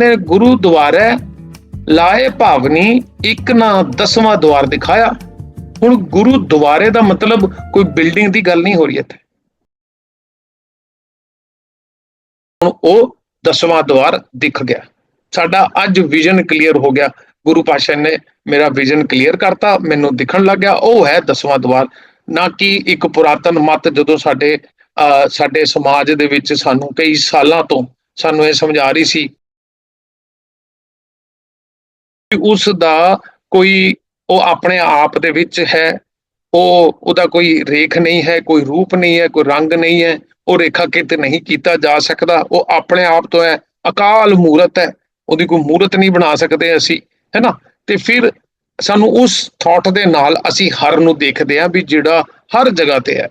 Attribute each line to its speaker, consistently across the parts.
Speaker 1: ਨੇ ਗੁਰੂ ਦੁਆਰੇ ਲਾਏ ਭਾਵਨੀ ਇੱਕ ਨਾ ਦਸਵਾਂ ਦੁਆਰ ਦਿਖਾਇਆ। ਹੁਣ ਗੁਰੂ ਦੁਆਰੇ ਦਾ ਮਤਲਬ ਕੋਈ ਬਿਲਡਿੰਗ ਦੀ ਗੱਲ ਨਹੀਂ ਹੋ ਰਹੀ ਇੱਥੇ। ਹੁਣ ਉਹ ਦਸਵਾਂ ਦੁਆਰ ਦਿਖ ਗਿਆ। ਸਾਡਾ ਅੱਜ ਵਿਜ਼ਨ ਕਲੀਅਰ ਹੋ ਗਿਆ। ਗੁਰੂ ਪਾਤਸ਼ਾਹ ਨੇ ਮੇਰਾ ਵਿਜ਼ਨ ਕਲੀਅਰ ਕਰਤਾ, ਮੈਨੂੰ ਦਿਖਣ ਲੱਗ ਗਿਆ, ਉਹ ਹੈ ਦਸਵਾਂ ਦੁਆਰ। ਨਾ ਕਿ ਇੱਕ ਪੁਰਾਤਨ ਮਤ ਜਦੋਂ ਸਾਡੇ, ਅਹ ਸਾਡੇ ਸਮਾਜ ਦੇ ਵਿੱਚ ਸਾਨੂੰ ਕਈ ਸਾਲਾਂ ਤੋਂ ਸਾਨੂੰ ਇਹ ਸਮਝਾ ਰਹੀ ਸੀ ਉਸ ਦਾ ਕੋਈ, ਉਹ ਆਪਣੇ ਆਪ ਦੇ ਵਿੱਚ ਹੈ, ਉਹ, ਉਹਦਾ ਕੋਈ ਰੇਖ ਨਹੀਂ ਹੈ, ਕੋਈ ਰੂਪ ਨਹੀਂ ਹੈ, ਕੋਈ ਰੰਗ ਨਹੀਂ ਹੈ, ਉਹ ਰੇਖਾ ਕਿਤੇ ਨਹੀਂ ਕੀਤਾ ਜਾ ਸਕਦਾ, ਉਹ ਆਪਣੇ ਆਪ ਤੋਂ ਹੈ, ਅਕਾਲ ਮੂਰਤ ਹੈ, ਉਹਦੀ ਕੋਈ ਮੂਰਤ ਨਹੀਂ ਬਣਾ ਸਕਦੇ ਅਸੀਂ, ਹੈ ਤੇ ਫਿਰ ਸਾਨੂੰ ਉਸ ਥਾਟ ਦੇ ਨਾਲ ਅਸੀਂ ਹਰ ਨੂੰ ਦੇਖਦੇ ਹਾਂ ਵੀ ਜਿਹੜਾ ਹਰ ਜਗ੍ਹਾ ਤੇ ਹੈ।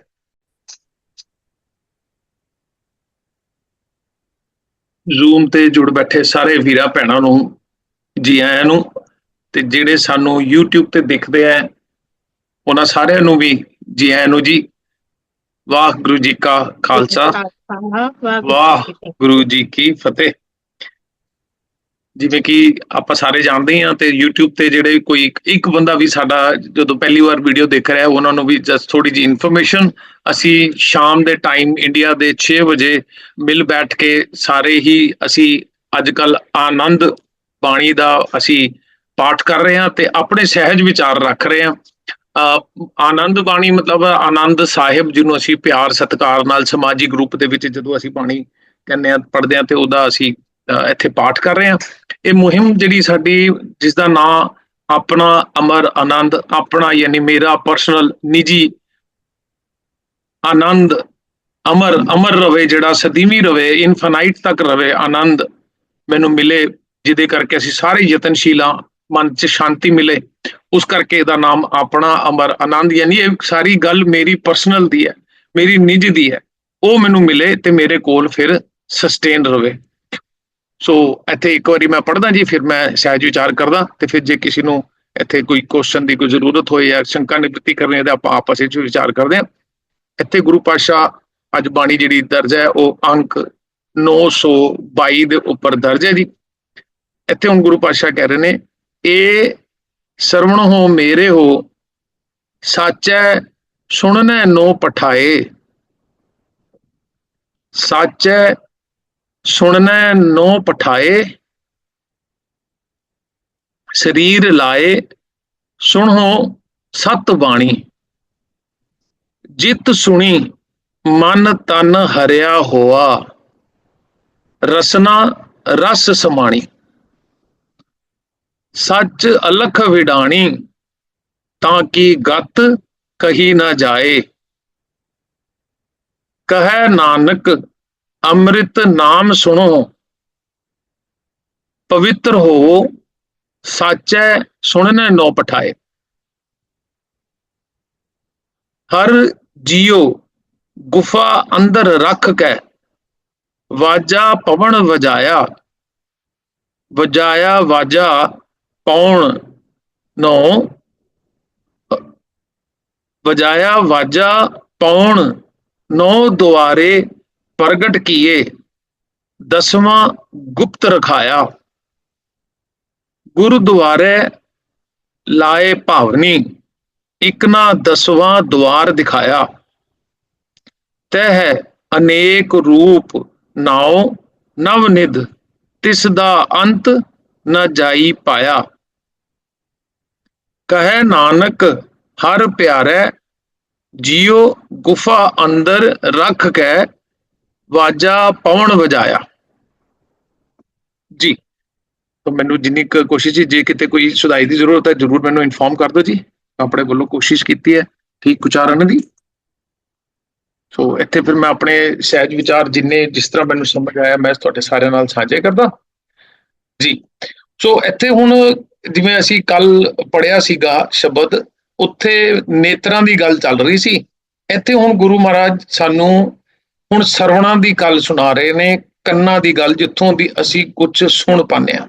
Speaker 1: ਜ਼ੂਮ ਤੇ ਜੁੜ ਬੈਠੇ ਸਾਰੇ ਵੀਰਾਂ, ਭੈਣਾਂ ਨੂੰ ਜੀ ਆਇਆਂ ਨੂੰ ਤੇ ਜਿਹੜੇ ਸਾਨੂੰ YouTube ਤੇ ਦੇਖਦੇ ਆ ਉਹਨਾਂ ਸਾਰਿਆਂ ਨੂੰ ਵੀ ਜੀ ਆਇਆਂ ਨੂੰ ਜੀ। ਵਾਹਿਗੁਰੂ ਜੀ ਕਾ ਖਾਲਸਾ। ਵਾਹਿਗੁਰੂ ਜੀ ਕੀ ਫਤਿਹ। ਜਿਵੇਂ ਕਿ ਆਪਾਂ ਸਾਰੇ ਜਾਣਦੇ ਹਾਂ ਤੇ YouTube ਤੇ ਜਿਹੜੇ ਕੋਈ ਇੱਕ ਬੰਦਾ ਵੀ ਸਾਡਾ ਜਦੋਂ ਪਹਿਲੀ ਵਾਰ ਵੀਡੀਓ ਦੇਖ ਰਿਹਾ ਉਹਨਾਂ ਨੂੰ ਵੀ ਜਸਟ ਥੋੜੀ ਜੀ ਇਨਫੋਰਮੇਸ਼ਨ ਅਸੀਂ ਸ਼ਾਮ ਦੇ ਟਾਈਮ ਇੰਡੀਆ ਦੇ 6 ਵਜੇ ਮਿਲ ਬੈਠ ਕੇ ਸਾਰੇ ਹੀ ਅਸੀਂ ਅੱਜ ਕੱਲ ਆਨੰਦ ਬਾਣੀ ਦਾ ਅਸੀਂ ਪਾਠ ਕਰ ਰਹੇ ਹਾਂ ਤੇ ਆਪਣੇ ਸਹਿਜ ਵਿਚਾਰ ਰੱਖ ਰਹੇ ਹਾਂ। ਅਹ ਆਨੰਦ ਬਾਣੀ ਮਤਲਬ ਆਨੰਦ ਸਾਹਿਬ ਜਿਹਨੂੰ ਅਸੀਂ ਪਿਆਰ, ਸਤਿਕਾਰ ਨਾਲ ਸਮਾਜਿਕ ਰੂਪ ਦੇ ਵਿੱਚ ਜਦੋਂ ਅਸੀਂ ਬਾਣੀ ਕਹਿੰਦੇ ਆ ਪੜ੍ਹਦੇ ਆ ਤੇ ਉਹਦਾ ਅਸੀਂ ਇੱਥੇ ਪਾਠ ਕਰ ਰਹੇ ਹਾਂ। ਇਹ ਮੁਹਿੰਮ ਜਿਹੜੀ ਸਾਡੀ ਜਿਸ ਦਾ ਨਾਮ ਆਪਣਾ ਅਮਰ ਆਨੰਦ, ਆਪਣਾ ਯਾਨੀ ਮੇਰਾ ਪਰਸਨਲ ਨਿੱਜੀ ਆਨੰਦ, ਅਮਰ ਅਮਰ ਰਵੇ ਜਿਹੜਾ, ਸਦੀਵੀ ਰਵੇ ਇਨਫਾਈਨਾਈਟ ਤੱਕ ਰਵੇ, ਆਨੰਦ ਮੈਨੂੰ ਮਿਲੇ। ਜਿਹਦੇ ਕਰਕੇ ਅਸੀਂ ਸਾਰੇ ਯਤਨਸ਼ੀਲ ਹਾਂ, ਮਨ 'ਚ ਸ਼ਾਂਤੀ ਮਿਲੇ। ਉਸ ਕਰਕੇ ਇਹਦਾ ਨਾਮ ਆਪਣਾ ਅਮਰ ਆਨੰਦ ਯਾਨੀ ਇਹ ਸਾਰੀ ਗੱਲ ਮੇਰੀ ਪਰਸਨਲ ਦੀ ਹੈ, ਮੇਰੀ ਨਿੱਜ ਦੀ ਹੈ। ਉਹ ਮੈਨੂੰ ਮਿਲੇ ਤੇ ਮੇਰੇ ਕੋਲ ਫਿਰ ਸਸਟੇਨ ਰਵੇ। ਸੋ ਇੱਥੇ ਇੱਕ ਵਾਰੀ ਮੈਂ ਪੜ੍ਹਦਾ ਜੀ, ਫਿਰ ਮੈਂ ਸਹਿਜ ਵਿਚਾਰ ਕਰਦਾ ਤੇ ਫਿਰ ਜੇ ਕਿਸੇ ਨੂੰ ਇੱਥੇ ਕੋਈ ਕੁਐਸਚਨ ਦੀ ਕੋਈ ਜ਼ਰੂਰਤ ਹੋਏ ਜਾਂ ਸ਼ੰਕਾ ਨਿਵਰਤੀ ਕਰਨੀ ਹੈ ਤਾਂ ਆਪਾਂ ਆਪਸ ਵਿੱਚ ਵਿਚਾਰ ਕਰਦੇ ਹਾਂ। ਇੱਥੇ ਗੁਰੂ ਪਾਤਸ਼ਾਹ ਅੱਜ ਬਾਣੀ ਜਿਹੜੀ ਦਰਜ ਹੈ, ਉਹ ਅੰਕ 922 ਦੇ ਉੱਪਰ ਦਰਜ ਹੈ ਜੀ। ਇੱਥੇ ਹੁਣ ਗੁਰੂ ਪਾਤਸ਼ਾਹ ਕਹਿ ਰਹੇ ਨੇ, ਇਹ ਸਰਵਣ ਹੋ ਮੇਰੇ ਹੋ, ਸਾਚੈ ਸੁਣਨੈ ਨੋ ਪਠਾਏ। ਸਾਚੈ ਸੁਣਨੈ ਨੋ ਪਠਾਏ, ਸਰੀਰ ਲਾਏ, ਸੁਣੋ ਸਤ ਬਾਣੀ। ਜਿਤ ਸੁਣੀ, ਮਨ ਤਨ ਹਰਿਆ ਹੋਆ। ਰਸਨਾ ਰਸ ਸਮਾਣੀ। ਸੱਚ ਅਲਖ ਵਿਡਾਣੀ, ਤਾਂ ਕਿ ਗਤ ਕਹੀ ਨਾ ਜਾਏ? ਕਹੈ ਨਾਨਕ, ਅੰਮ੍ਰਿਤ ਨਾਮ ਸੁਣੋ। ਪਵਿੱਤਰ ਹੋਵੋ, ਸਾਚੈ ਸੁਣਨੈ ਨੋ ਪਠਾਏ। ਹਰ ਜੀਉ ਗੁਫਾ ਅੰਦਰ ਰੱਖ ਕੇ, ਵਾਜਾ ਪਵਨ ਵਜਾਇਆ। ਵਜਾਇਆ ਵਾਜਾ ਪੌਣ ਨੌ ਵਜਾਇਆ ਵਾਜਾ, ਪੌਣ ਨੌ ਦੁਆਰੇ ਪ੍ਰਗਟ ਕੀਏ, ਦਸਵਾਂ ਗੁਪਤ ਰਖਾਇਆ। ਗੁਰਦੁਆਰੇ ਲਾਏ ਭਾਵਨੀ ਇਕ ਨਾ ਦਸਵਾਂ ਦੁਆਰ ਦਿਖਾਇਆ। ਤਹਿ ਅਨੇਕ ਰੂਪ ਨਾਉ, ਨਵ ਨਿਧ, ਤਿਸ ਦਾ ਅੰਤ ਨ ਜਾਈ ਪਾਇਆ। ਕਹੈ ਨਾਨਕ, ਹਰ ਪਿਆਰੇ, ਜੀਉ ਗੁਫਾ ਅੰਦਰ ਰੱਖ ਕੇ, ਵਾਜਾ ਪਵਨ ਵਜਾਇਆ। ਜੀ, ਤਾਂ ਮੈਨੂੰ ਜਿੰਨੀ ਕੋਸ਼ਿਸ਼ ਜੇ ਕਿਤੇ ਕੋਈ ਸੁਧਾਈ ਦੀ ਜ਼ਰੂਰਤ ਹੈ, ਜਰੂਰ ਮੈਨੂੰ ਇਨਫੋਰਮ ਕਰ ਦਿਓ ਜੀ। ਆਪਣੇ ਵੱਲੋਂ ਕੋਸ਼ਿਸ਼ ਕੀਤੀ ਹੈ, ਠੀਕ ਉਚਾਰਨ ਦੀ। ਸੋ ਇੱਥੇ ਫਿਰ ਮੈਂ ਆਪਣੇ ਸਹਿਜ ਵਿਚਾਰ ਜਿੰਨੇ ਜਿਸ ਤਰ੍ਹਾਂ ਮੈਨੂੰ ਸਮਝ ਆਇਆ, ਮੈਂ ਤੁਹਾਡੇ ਸਾਰਿਆਂ ਨਾਲ ਸਾਂਝੇ ਕਰਦਾ। ਜੀ, ਸੋ ਇੱਥੇ ਹੁਣ ਜਿਵੇਂ ਅਸੀਂ ਕੱਲ ਪੜਿਆ ਸੀਗਾ ਸ਼ਬਦ, ਉੱਥੇ ਨੇਤਰਾਂ ਦੀ ਗੱਲ ਚੱਲ ਰਹੀ ਸੀ। ਇੱਥੇ ਹੁਣ ਗੁਰੂ ਮਹਾਰਾਜ ਸਾਨੂੰ ਹੁਣ ਸਰਵਣਾਂ ਦੀ ਗੱਲ ਸੁਣਾ ਰਹੇ ਨੇ, ਕੰਨਾਂ ਦੀ ਗੱਲ, ਜਿੱਥੋਂ ਦੀ ਅਸੀਂ ਕੁਝ ਸੁਣ ਪਾਉਂਦੇ ਆ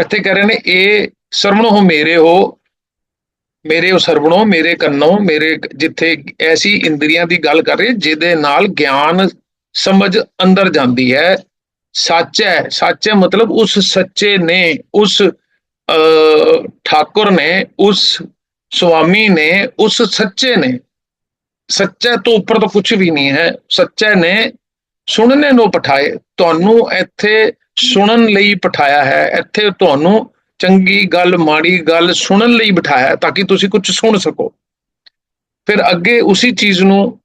Speaker 1: ਇੱਥੇ ਕਹਿ ਰਹੇ ਨੇ, ਇਹ ਸਰਵਣ ਹੋ ਮੇਰੇ ਹੋ, ਮੇਰੇ ਉਹ ਸਰਵਣੋ, ਮੇਰੇ ਕੰਨੋਂ, ਮੇਰੇ ਜਿੱਥੇ ਐਸੀ ਇੰਦਰੀਆਂ ਦੀ ਗੱਲ ਕਰ ਰਹੇ, ਜਿਹਦੇ ਨਾਲ ਗਿਆਨ, ਸਮਝ ਅੰਦਰ ਜਾਂਦੀ ਹੈ। ਸੱਚ ਹੈ ਸੱਚ ਹੈ ਮਤਲਬ ਉਸ ਸੱਚੇ ਨੇ, ਉਸ ਠਾਕੁਰ ਨੇ, ਉਸ ਸੁਆਮੀ ਨੇ, ਉਸ ਸੱਚੇ ਨੇ। ਸੱਚੇ ਤੋਂ ਉੱਪਰ ਤਾਂ ਕੁਝ ਵੀ ਨਹੀਂ ਹੈ। ਸੱਚੇ ਨੇ ਸੁਣਨੇ ਨੂੰ ਪਠਾਏ। ਤੁਹਾਨੂੰ ਇੱਥੇ ਸੁਣਨ ਲਈ ਪਠਾਇਆ ਹੈ। ਇੱਥੇ ਤੁਹਾਨੂੰ ਚੰਗੀ ਗੱਲ, ਮਾੜੀ ਗੱਲ ਸੁਣਨ ਲਈ ਬਿਠਾਇਆ ਤਾਂ ਕਿ ਤੁਸੀਂ ਕੁਝ ਸੁਣ ਸਕੋ। ਫਿਰ ਅੱਗੇ ਉਸੇ ਚੀਜ਼ ਨੂੰ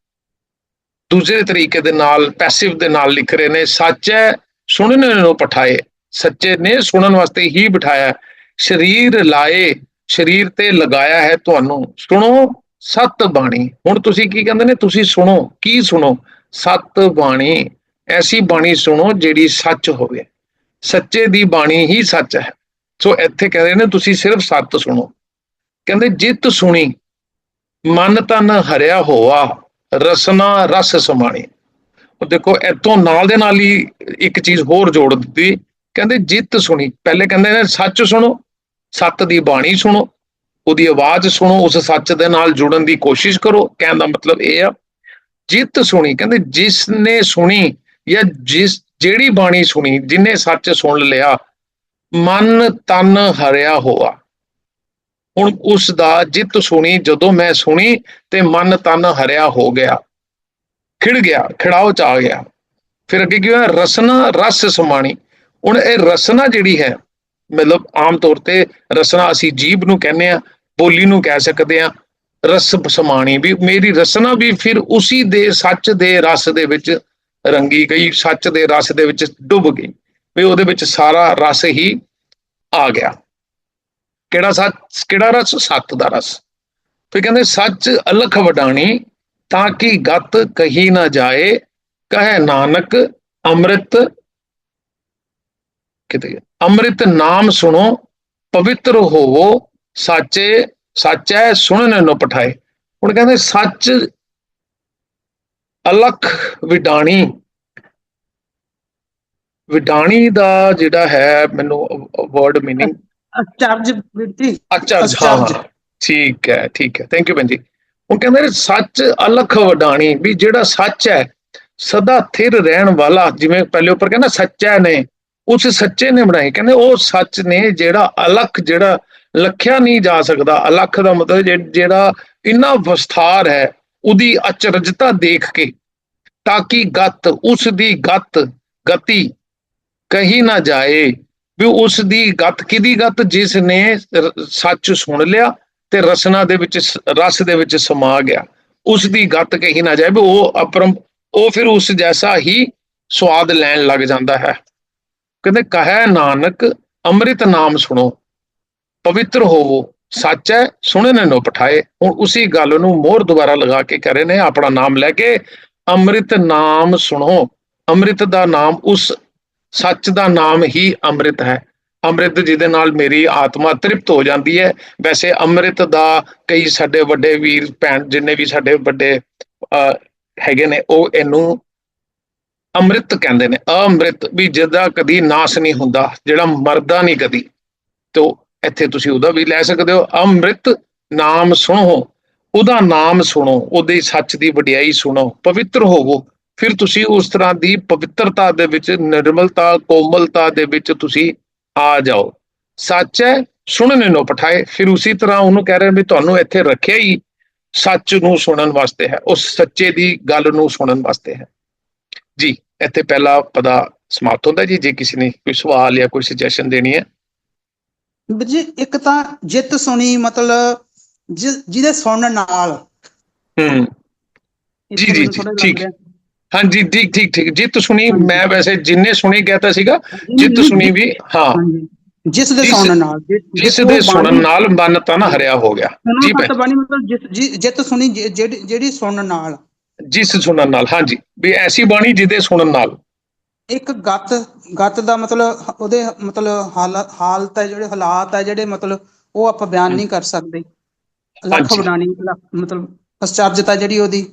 Speaker 1: ਦੂਜੇ ਤਰੀਕੇ ਦੇ ਨਾਲ ਪੈਸਿਵ ਦੇ ਨਾਲ ਲਿਖ ਰਹੇ ਨੇ, ਸੱਚ ਹੈ, ਸੁਣਨੇ ਨੂੰ ਪਠਾਏ। ਸੱਚੇ ਨੇ ਸੁਣਨ ਵਾਸਤੇ ਹੀ ਬਿਠਾਇਆ ਸਰੀਰ ਲਾਏ, ਸਰੀਰ ਤੇ ਲਗਾਇਆ ਹੈ ਤੁਹਾਨੂੰ। ਸੁਣੋ, ਸਤ ਬਾਣੀ। ਹੁਣ ਤੁਸੀਂ ਕੀ ਕਹਿੰਦੇ ਨੇ? ਤੁਸੀਂ ਸੁਣੋ, ਕੀ ਸੁਣੋ? ਸਤ ਬਾਣੀ। ਐਸੀ ਬਾਣੀ ਸੁਣੋ ਜਿਹੜੀ ਸੱਚ ਹੋਵੇ। ਸੱਚੇ ਦੀ ਬਾਣੀ ਹੀ ਸੱਚ ਹੈ। ਸੋ ਇੱਥੇ ਕਹਿੰਦੇ ਨੇ, ਤੁਸੀਂ ਸਿਰਫ ਸੱਤ ਸੁਣੋ। ਕਹਿੰਦੇ, ਜਿਤ ਸੁਣੀ, ਮਨ ਤਨ ਹਰਿਆ ਹੋਆ, ਰਸਨਾ ਰਸ ਸਮਾਣੀ। ਉਹ ਦੇਖੋ, ਇੱਥੋਂ ਨਾਲ ਦੇ ਨਾਲ ਹੀ ਇੱਕ ਚੀਜ਼ ਹੋਰ ਜੋੜ ਦਿੱਤੀ। ਕਹਿੰਦੇ, ਜਿੱਤ ਸੁਣੀ। ਪਹਿਲੇ ਕਹਿੰਦੇ ਨੇ, ਸੱਚ ਸੁਣੋ ਸੱਤ ਦੀ ਬਾਣੀ ਸੁਣੋ, ਉਹਦੀ ਆਵਾਜ਼ ਸੁਣੋ, ਉਸ ਸੱਚ ਦੇ ਨਾਲ ਜੁੜਨ ਦੀ ਕੋਸ਼ਿਸ਼ ਕਰੋ, ਕਹਿਣ ਦਾ ਮਤਲਬ ਇਹ ਆ, ਜਿੱਤ ਸੁਣੀ, ਕਹਿੰਦੇ ਜਿਸ ਨੇ ਸੁਣੀ ਜਾਂ ਜਿਸ, ਜਿਹੜੀ ਬਾਣੀ ਸੁਣੀ, ਜਿਨੇ ਸੱਚ ਸੁਣ ਲਿਆ, ਮਨ ਤਨ ਹਰਿਆ ਹੋਆ। ਹੁਣ ਉਸ ਦਾ ਜਿੱਤ ਸੁਣੀ, ਜਦੋਂ ਮੈਂ ਸੁਣੀ ਤੇ ਮਨ ਤਨ ਹਰਿਆ ਹੋ ਗਿਆ। ਖਿੜ ਗਿਆ, ਖਿੜਾਓ ਚ ਆ ਗਿਆ। ਫਿਰ ਅੱਗੇ ਕੀ ਹੋਇਆ? ਰਸਨਾ, ਰਸ ਸਮਾਣੀ। ਹੁਣ ਇਹ ਰਸਨਾ ਜਿਹੜੀ ਹੈ ਮਤਲਬ ਆਮ ਤੌਰ ਤੇ ਰਸਨਾ ਅਸੀਂ ਜੀਬ ਨੂੰ ਕਹਿੰਦੇ ਆ ਬੋਲੀ ਨੂੰ ਕਹਿ ਸਕਦੇ ਆ ਰਸ ਸਮਾਣੀ ਵੀ, ਮੇਰੀ ਰਸਨਾ ਵੀ ਫਿਰ ਉਸੀ ਦੇ ਸੱਚ ਦੇ ਰਸ ਦੇ ਵਿੱਚ ਰੰਗੀ ਗਈ, ਸੱਚ ਦੇ ਰਸ ਦੇ ਵਿੱਚ ਡੁੱਬ ਗਈ, ਵੀ ਉਹਦੇ ਵਿੱਚ ਸਾਰਾ ਰਸ ਹੀ ਆ ਗਿਆ। ਕਿਹੜਾ ਸੱਚ, ਕਿਹੜਾ ਰਸ? ਸੱਤ ਦਾ ਰਸ। ਫਿਰ ਕਹਿੰਦੇ ਸੱਚ ਅਲਖ ਵਡਾਣੀ, ਤਾਂ ਕਿ ਗਤ ਕਹੀ ਨਾ ਜਾਏ, ਕਹੇ ਨਾਨਕ ਅੰਮ੍ਰਿਤ ਕਿਤੇ ਅੰਮ੍ਰਿਤ ਨਾਮ ਸੁਣੋ ਪਵਿੱਤਰ ਹੋਵੋ ਸਾਚੇ ਸਾਚੈ ਸੁਣਨ ਨੂੰ ਪਠਾਏ। ਹੁਣ ਕਹਿੰਦੇ ਸੱਚ ਅਲਖ ਵਿਡਾਣੀ। ਵਿਡਾਣੀ ਦਾ ਜਿਹੜਾ ਹੈ ਮੈਨੂੰ ਵਰਡ ਮੀਨਿੰਗ
Speaker 2: ਚਾਰਜ ਬਿਰਤੀ।
Speaker 1: ਅੱਛਾ ਹਾਂ
Speaker 2: ਅਚਰਜ।
Speaker 1: ਹਾਂ ਠੀਕ ਹੈ ਠੀਕ ਹੈ। ਥੈਂਕ ਯੂ ਜੀ। ਉਹ ਕਹਿੰਦੇ ਸੱਚ ਅਲਖ ਵਡਾਣੀ ਵੀ ਜਿਹੜਾ ਸੱਚ ਹੈ ਸਦਾ ਥਿਰ ਰਹਿਣ ਵਾਲਾ ਜਿਵੇਂ ਪਹਿਲੇ ਉੱਪਰ ਕਹਿੰਦਾ ਸੱਚਾ ਨੇ। ਉਸ ਸੱਚੇ ਨੇ ਬਣਾਏ। ਕਹਿੰਦੇ ਉਹ ਸੱਚ ਨੇ ਜਿਹੜਾ ਅਲਖ ਜਿਹੜਾ ਲਖਿਆ ਨਹੀਂ ਜਾ ਸਕਦਾ। ਅਲਖ ਦਾ ਮਤਲਬ ਜਿਹੜਾ ਇੰਨਾ ਵਿਸਥਾਰ ਹੈ, ਉਹਦੀ ਅਚਰਜਤਾ ਦੇਖ ਕੇ, ਤਾਂ ਕਿ ਗਤ, ਉਸ ਦੀ ਗਤ, ਗਤੀ ਕਹੀ ਨਾ ਜਾਏ ਵੀ ਉਸ ਦੀ ਗਤ ਕਿਹਦੀ ਗਤ? ਜਿਸ ਨੇ ਸੱਚ ਸੁਣ ਲਿਆ ਤੇ ਰਸਨਾ ਦੇ ਵਿੱਚ ਰਸ ਦੇ ਵਿੱਚ ਸਮਾ ਗਿਆ। ਉਸ ਦੀ ਗਤ ਕਹੀ ਨਾ ਜਾਏ ਵੀ ਉਹ ਅਪਰਮ ਉਹ ਫਿਰ ਉਸ ਜੈਸਾ ਹੀ ਸਵਾਦ ਲੈਣ ਲੱਗ ਜਾਂਦਾ ਹੈ। ਕਹਿੰਦੇ ਕਹੈ ਨਾਨਕ ਅੰਮ੍ਰਿਤ ਨਾਮ ਸੁਣੋ ਪਵਿੱਤਰ ਹੋਵੋ ਸੱਚ ਹੈ ਸੁਣਨ ਨੂੰ ਪਠਾਏ। ਹੁਣ ਉਸੇ ਗੱਲ ਨੂੰ ਮੋਹਰ ਦੁਬਾਰਾ ਲਗਾ ਕੇ ਕਰੇ ਨੇ ਆਪਣਾ ਨਾਮ ਲੈ ਕੇ ਅੰਮ੍ਰਿਤ ਨਾਮ ਸੁਣੋ। ਅੰਮ੍ਰਿਤ ਦਾ ਨਾਮ ਉਸ ਸੱਚ ਦਾ ਨਾਮ ਹੀ ਅੰਮ੍ਰਿਤ ਹੈ। ਅੰਮ੍ਰਿਤ ਜਿਹਦੇ ਨਾਲ ਮੇਰੀ ਆਤਮਾ ਤ੍ਰਿਪਤ ਹੋ ਜਾਂਦੀ ਹੈ। ਵੈਸੇ ਅੰਮ੍ਰਿਤ ਦਾ ਕਈ ਸਾਡੇ ਵੱਡੇ ਵੀਰ ਭੈਣ ਜਿੰਨੇ ਵੀ ਸਾਡੇ ਵੱਡੇ ਅਹ, ਹੈਗੇ ਨੇ ਉਹ ਇਹਨੂੰ ਅੰਮ੍ਰਿਤ ਕਹਿੰਦੇ ਨੇ, ਅੰਮ੍ਰਿਤ ਵੀ ਜਿਹਦਾ ਕਦੀ ਨਾਸ ਨਹੀਂ ਹੁੰਦਾ, ਜਿਹੜਾ ਮਰਦਾ ਨਹੀਂ ਕਦੀ। ਤੋ ਇੱਥੇ ਤੁਸੀਂ ਉਹਦਾ ਵੀ ਲੈ ਸਕਦੇ ਹੋ, ਅੰਮ੍ਰਿਤ ਨਾਮ ਸੁਣੋ, ਉਹਦਾ ਨਾਮ ਸੁਣੋ, ਉਹਦੇ ਸੱਚ ਦੀ ਵਡਿਆਈ ਸੁਣੋ, ਪਵਿੱਤਰ ਹੋਵੋ। ਫਿਰ ਤੁਸੀਂ ਉਸ ਤਰ੍ਹਾਂ ਦੀ ਪਵਿੱਤਰਤਾ ਦੇ ਵਿੱਚ, ਨਿਰਮਲਤਾ, ਕੋਮਲਤਾ ਦੇ ਵਿੱਚ ਤੁਸੀਂ ਆ ਜਾਓ। ਸੱਚ ਹੈ, ਸੁਣਨ ਨੂੰ ਪਠਾਏ। ਫਿਰ ਉਸੇ ਤਰ੍ਹਾਂ ਉਹਨੂੰ ਕਹਿ ਰਹੇ ਵੀ ਤੁਹਾਨੂੰ ਇੱਥੇ ਰੱਖਿਆ ਹੀ ਸੱਚ ਨੂੰ ਸੁਣਨ ਵਾਸਤੇ ਹੈ, ਉਸ ਸੱਚੇ ਦੀ ਗੱਲ ਨੂੰ ਸੁਣਨ ਵਾਸਤੇ ਹੈ। ਜੀ ਇੱਥੇ ਪਹਿਲਾ ਪਦਾ ਸਮਾਪਤ ਹੁੰਦਾ ਜੀ ਜੇ ਕਿਸੇ ਨੇ ਕੋਈ ਸਵਾਲ ਜਾਂ ਕੋਈ ਸੁਜੈਸ਼ਨ ਦੇਣੀ ਹੈ।
Speaker 2: ਜੀ ਇੱਕ ਤਾਂ ਜਿੱਤ ਸੁਣੀ ਮਤਲਬ ਜਿਹਦੇ ਸੁਣਨ ਨਾਲ।
Speaker 1: ਹੂੰ। ਜੀ, ਜੀ, ਠੀਕ। ਹਾਂਜੀ ਠੀਕ ਠੀਕ ਠੀਕ। ਜਿੱਤ ਸੁਣੀ ਮੈਂ ਵੈਸੇ ਜਿੰਨੇ ਸੁਣੀ ਕਹਤਾ ਸੀਗਾ। ਜਿੱਤ ਸੁਣੀ ਵੀ ਹਾਂ।
Speaker 2: ਜਿਸ ਦੇ ਸੁਣਨ ਨਾਲ
Speaker 1: ਜਿਸ ਦੇ ਸੁਣਨ ਨਾਲ ਮਨ ਤਨ ਹਰਿਆ ਹੋ ਗਿਆ। ਜੀ
Speaker 2: ਬਾਣੀ ਮਤਲਬ ਜਿਸ ਜਿੱਤ ਸੁਣੀ ਜਿਹੜੀ ਸੁਣਨ ਨਾਲ।
Speaker 1: ਜਿਸ ਸੁਣਨ ਨਾਲ ਹਾਂਜੀ ਵੀ ਐਸੀ ਬਾਣੀ ਜਿਹਦੇ ਸੁਣਨ ਨਾਲ।
Speaker 2: ਇੱਕ ਗਤ ਗਤ ਦਾ ਮਤਲਬ ਉਹਦੇ ਮਤਲਬ ਹਾਲ- ਹਾਲਤ ਹੈ ਜਿਹੜੇ ਹਾਲਾਤ ਹੈ ਜਿਹੜੇ ਮਤਲਬ ਉਹ ਆਪਾਂ ਬਿਆਨ ਨਹੀਂ ਕਰ ਸਕਦੇ। ਲੱਖ
Speaker 1: ਹਾਂਜੀ।
Speaker 2: ਬਣਾਣੀ ਮਤਲਬ ਅਸਚਰਜਤਾ ਜਿਹੜੀ ਉਹਦੀ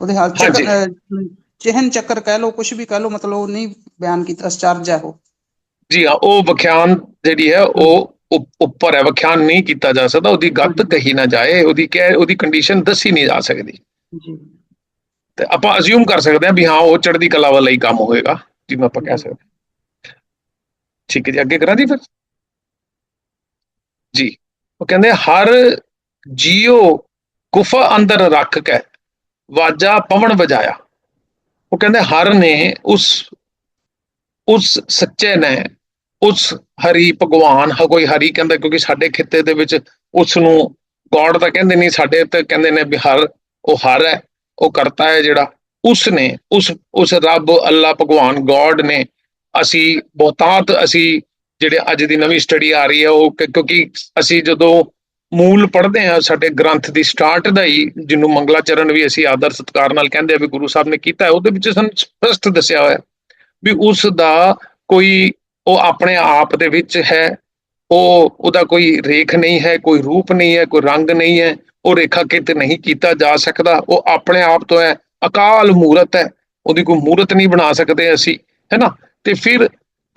Speaker 2: ਉਹਦੇ ਹਾਲ
Speaker 1: ਹਾਂਜੀ।
Speaker 2: ਚੱਕਰ ਅਹ, ਚਿਹਨ ਚੱਕਰ ਕਹਿ ਲਓ ਕੁਝ ਵੀ ਕਹਿ ਲਓ ਮਤਲਬ ਉਹ ਨਹੀਂ ਬਿਆਨ ਕੀਤਾ ਅਸਚਰਜ ਹੈ ਉਹ।
Speaker 1: ਜੀ ਹਾਂ ਉਹ ਵਿਖਿਆਨ ਜਿਹੜੀ ਹੈ ਉਹ ਉਪ- ਉੱਪਰ ਹੈ ਵਿਖਿਆਨ ਨਹੀਂ ਕੀਤਾ ਜਾ ਸਕਦਾ ਉਹਦੀ ਗੱਤ ਕਹੀ ਨਾ ਜਾਏ ਉਹਦੀ ਕਹਿ ਉਹਦੀ ਕੰਡੀਸ਼ਨ ਦੱਸੀ ਨਹੀਂ ਜਾ ਸਕਦੀ।
Speaker 2: ਜੀ।
Speaker 1: ਤੇ ਆਪਾਂ ਅਸਿਊਮ ਕਰ ਸਕਦੇ ਹਾਂ ਵੀ ਹਾਂ ਉਹ ਚੜ੍ਹਦੀ ਕਲਾ ਵਾਲਾ ਹੀ ਕੰਮ ਹੋਏਗਾ ਜਿਵੇਂ ਆਪਾਂ ਕਹਿ ਸਕਦੇ। ਠੀਕ ਹੈ ਜੀ ਅੱਗੇ ਕਰਾਂ ਜੀ ਫਿਰ? ਜੀ ਉਹ ਕਹਿੰਦੇ ਹਰ ਜੀਓ ਗੁਫਾ ਅੰਦਰ ਰੱਖ ਕੇ ਵਾਜਾ ਪਵਨ ਵਜਾਇਆ। ਉਹ ਕਹਿੰਦੇ ਹਰ ਨੇ ਉਸ ਉਸ ਸੱਚੇ ਨੇ ਉਸ ਹਰੀ ਭਗਵਾਨ ਹ ਕੋਈ ਹਰੀ ਕਹਿੰਦਾ ਕਿਉਂਕਿ ਸਾਡੇ ਖਿੱਤੇ ਦੇ ਵਿੱਚ ਉਸ ਨੂੰ ਗੋਡ ਤਾਂ ਕਹਿੰਦੇ ਨਹੀਂ ਸਾਡੇ ਤੇ ਕਹਿੰਦੇ ਨੇ ਵੀ ਹਰ ਉਹ ਹਰ ਹੈ। ਉਹ ਕਰਤਾ ਹੈ ਜਿਹੜਾ ਉਸ ਨੇ ਉਸ ਉਸ ਰੱਬ ਅੱਲਾ ਭਗਵਾਨ ਗੋਡ ਨੇ ਅਸੀਂ ਬਹੁਤਾਤ ਅਸੀਂ ਜਿਹੜੇ ਅੱਜ ਦੀ ਨਵੀਂ ਸਟੱਡੀ ਆ ਰਹੀ ਹੈ ਉਹ ਕਿਉਂਕਿ ਅਸੀਂ ਜਦੋਂ ਮੂਲ ਪੜ੍ਹਦੇ ਆ ਸਾਡੇ ਗ੍ਰੰਥ ਦੀ ਸਟਾਰਟ ਦਾ ਹੀ ਜਿਹਨੂੰ ਮੰਗਲਾਚਰਨ ਵੀ ਅਸੀਂ ਆਦਰ ਸਤਕਾਰ ਨਾਲ ਕਹਿੰਦੇ ਆ ਵੀ ਗੁਰੂ ਸਾਹਿਬ ਨੇ ਕੀਤਾ ਹੈ, ਉਹਦੇ ਵਿੱਚ ਸਾਨੂੰ ਸਪਸ਼ਟ ਦੱਸਿਆ ਹੋਇਆ ਵੀ ਉਸ ਦਾ ਕੋਈ ਉਹ ਆਪਣੇ ਆਪ ਦੇ ਵਿੱਚ ਹੈ, ਉਹ, ਉਹਦਾ ਕੋਈ ਰੇਖ ਨਹੀਂ ਹੈ, ਕੋਈ ਰੂਪ ਨਹੀਂ ਹੈ, ਕੋਈ ਰੰਗ ਨਹੀਂ ਹੈ ਉਹ ਰੇਖਾ ਕਿਤ ਨਹੀਂ ਕੀਤਾ ਜਾ ਸਕਦਾ, ਉਹ ਆਪਣੇ ਆਪ ਤੋਂ ਹੈ, ਅਕਾਲ ਮੂਰਤ ਹੈ, ਉਹਦੀ ਕੋਈ ਮੂਰਤ ਨਹੀਂ ਬਣਾ ਸਕਦੇ ਅਸੀਂ ਹੈਨਾ ਤੇ ਫਿਰ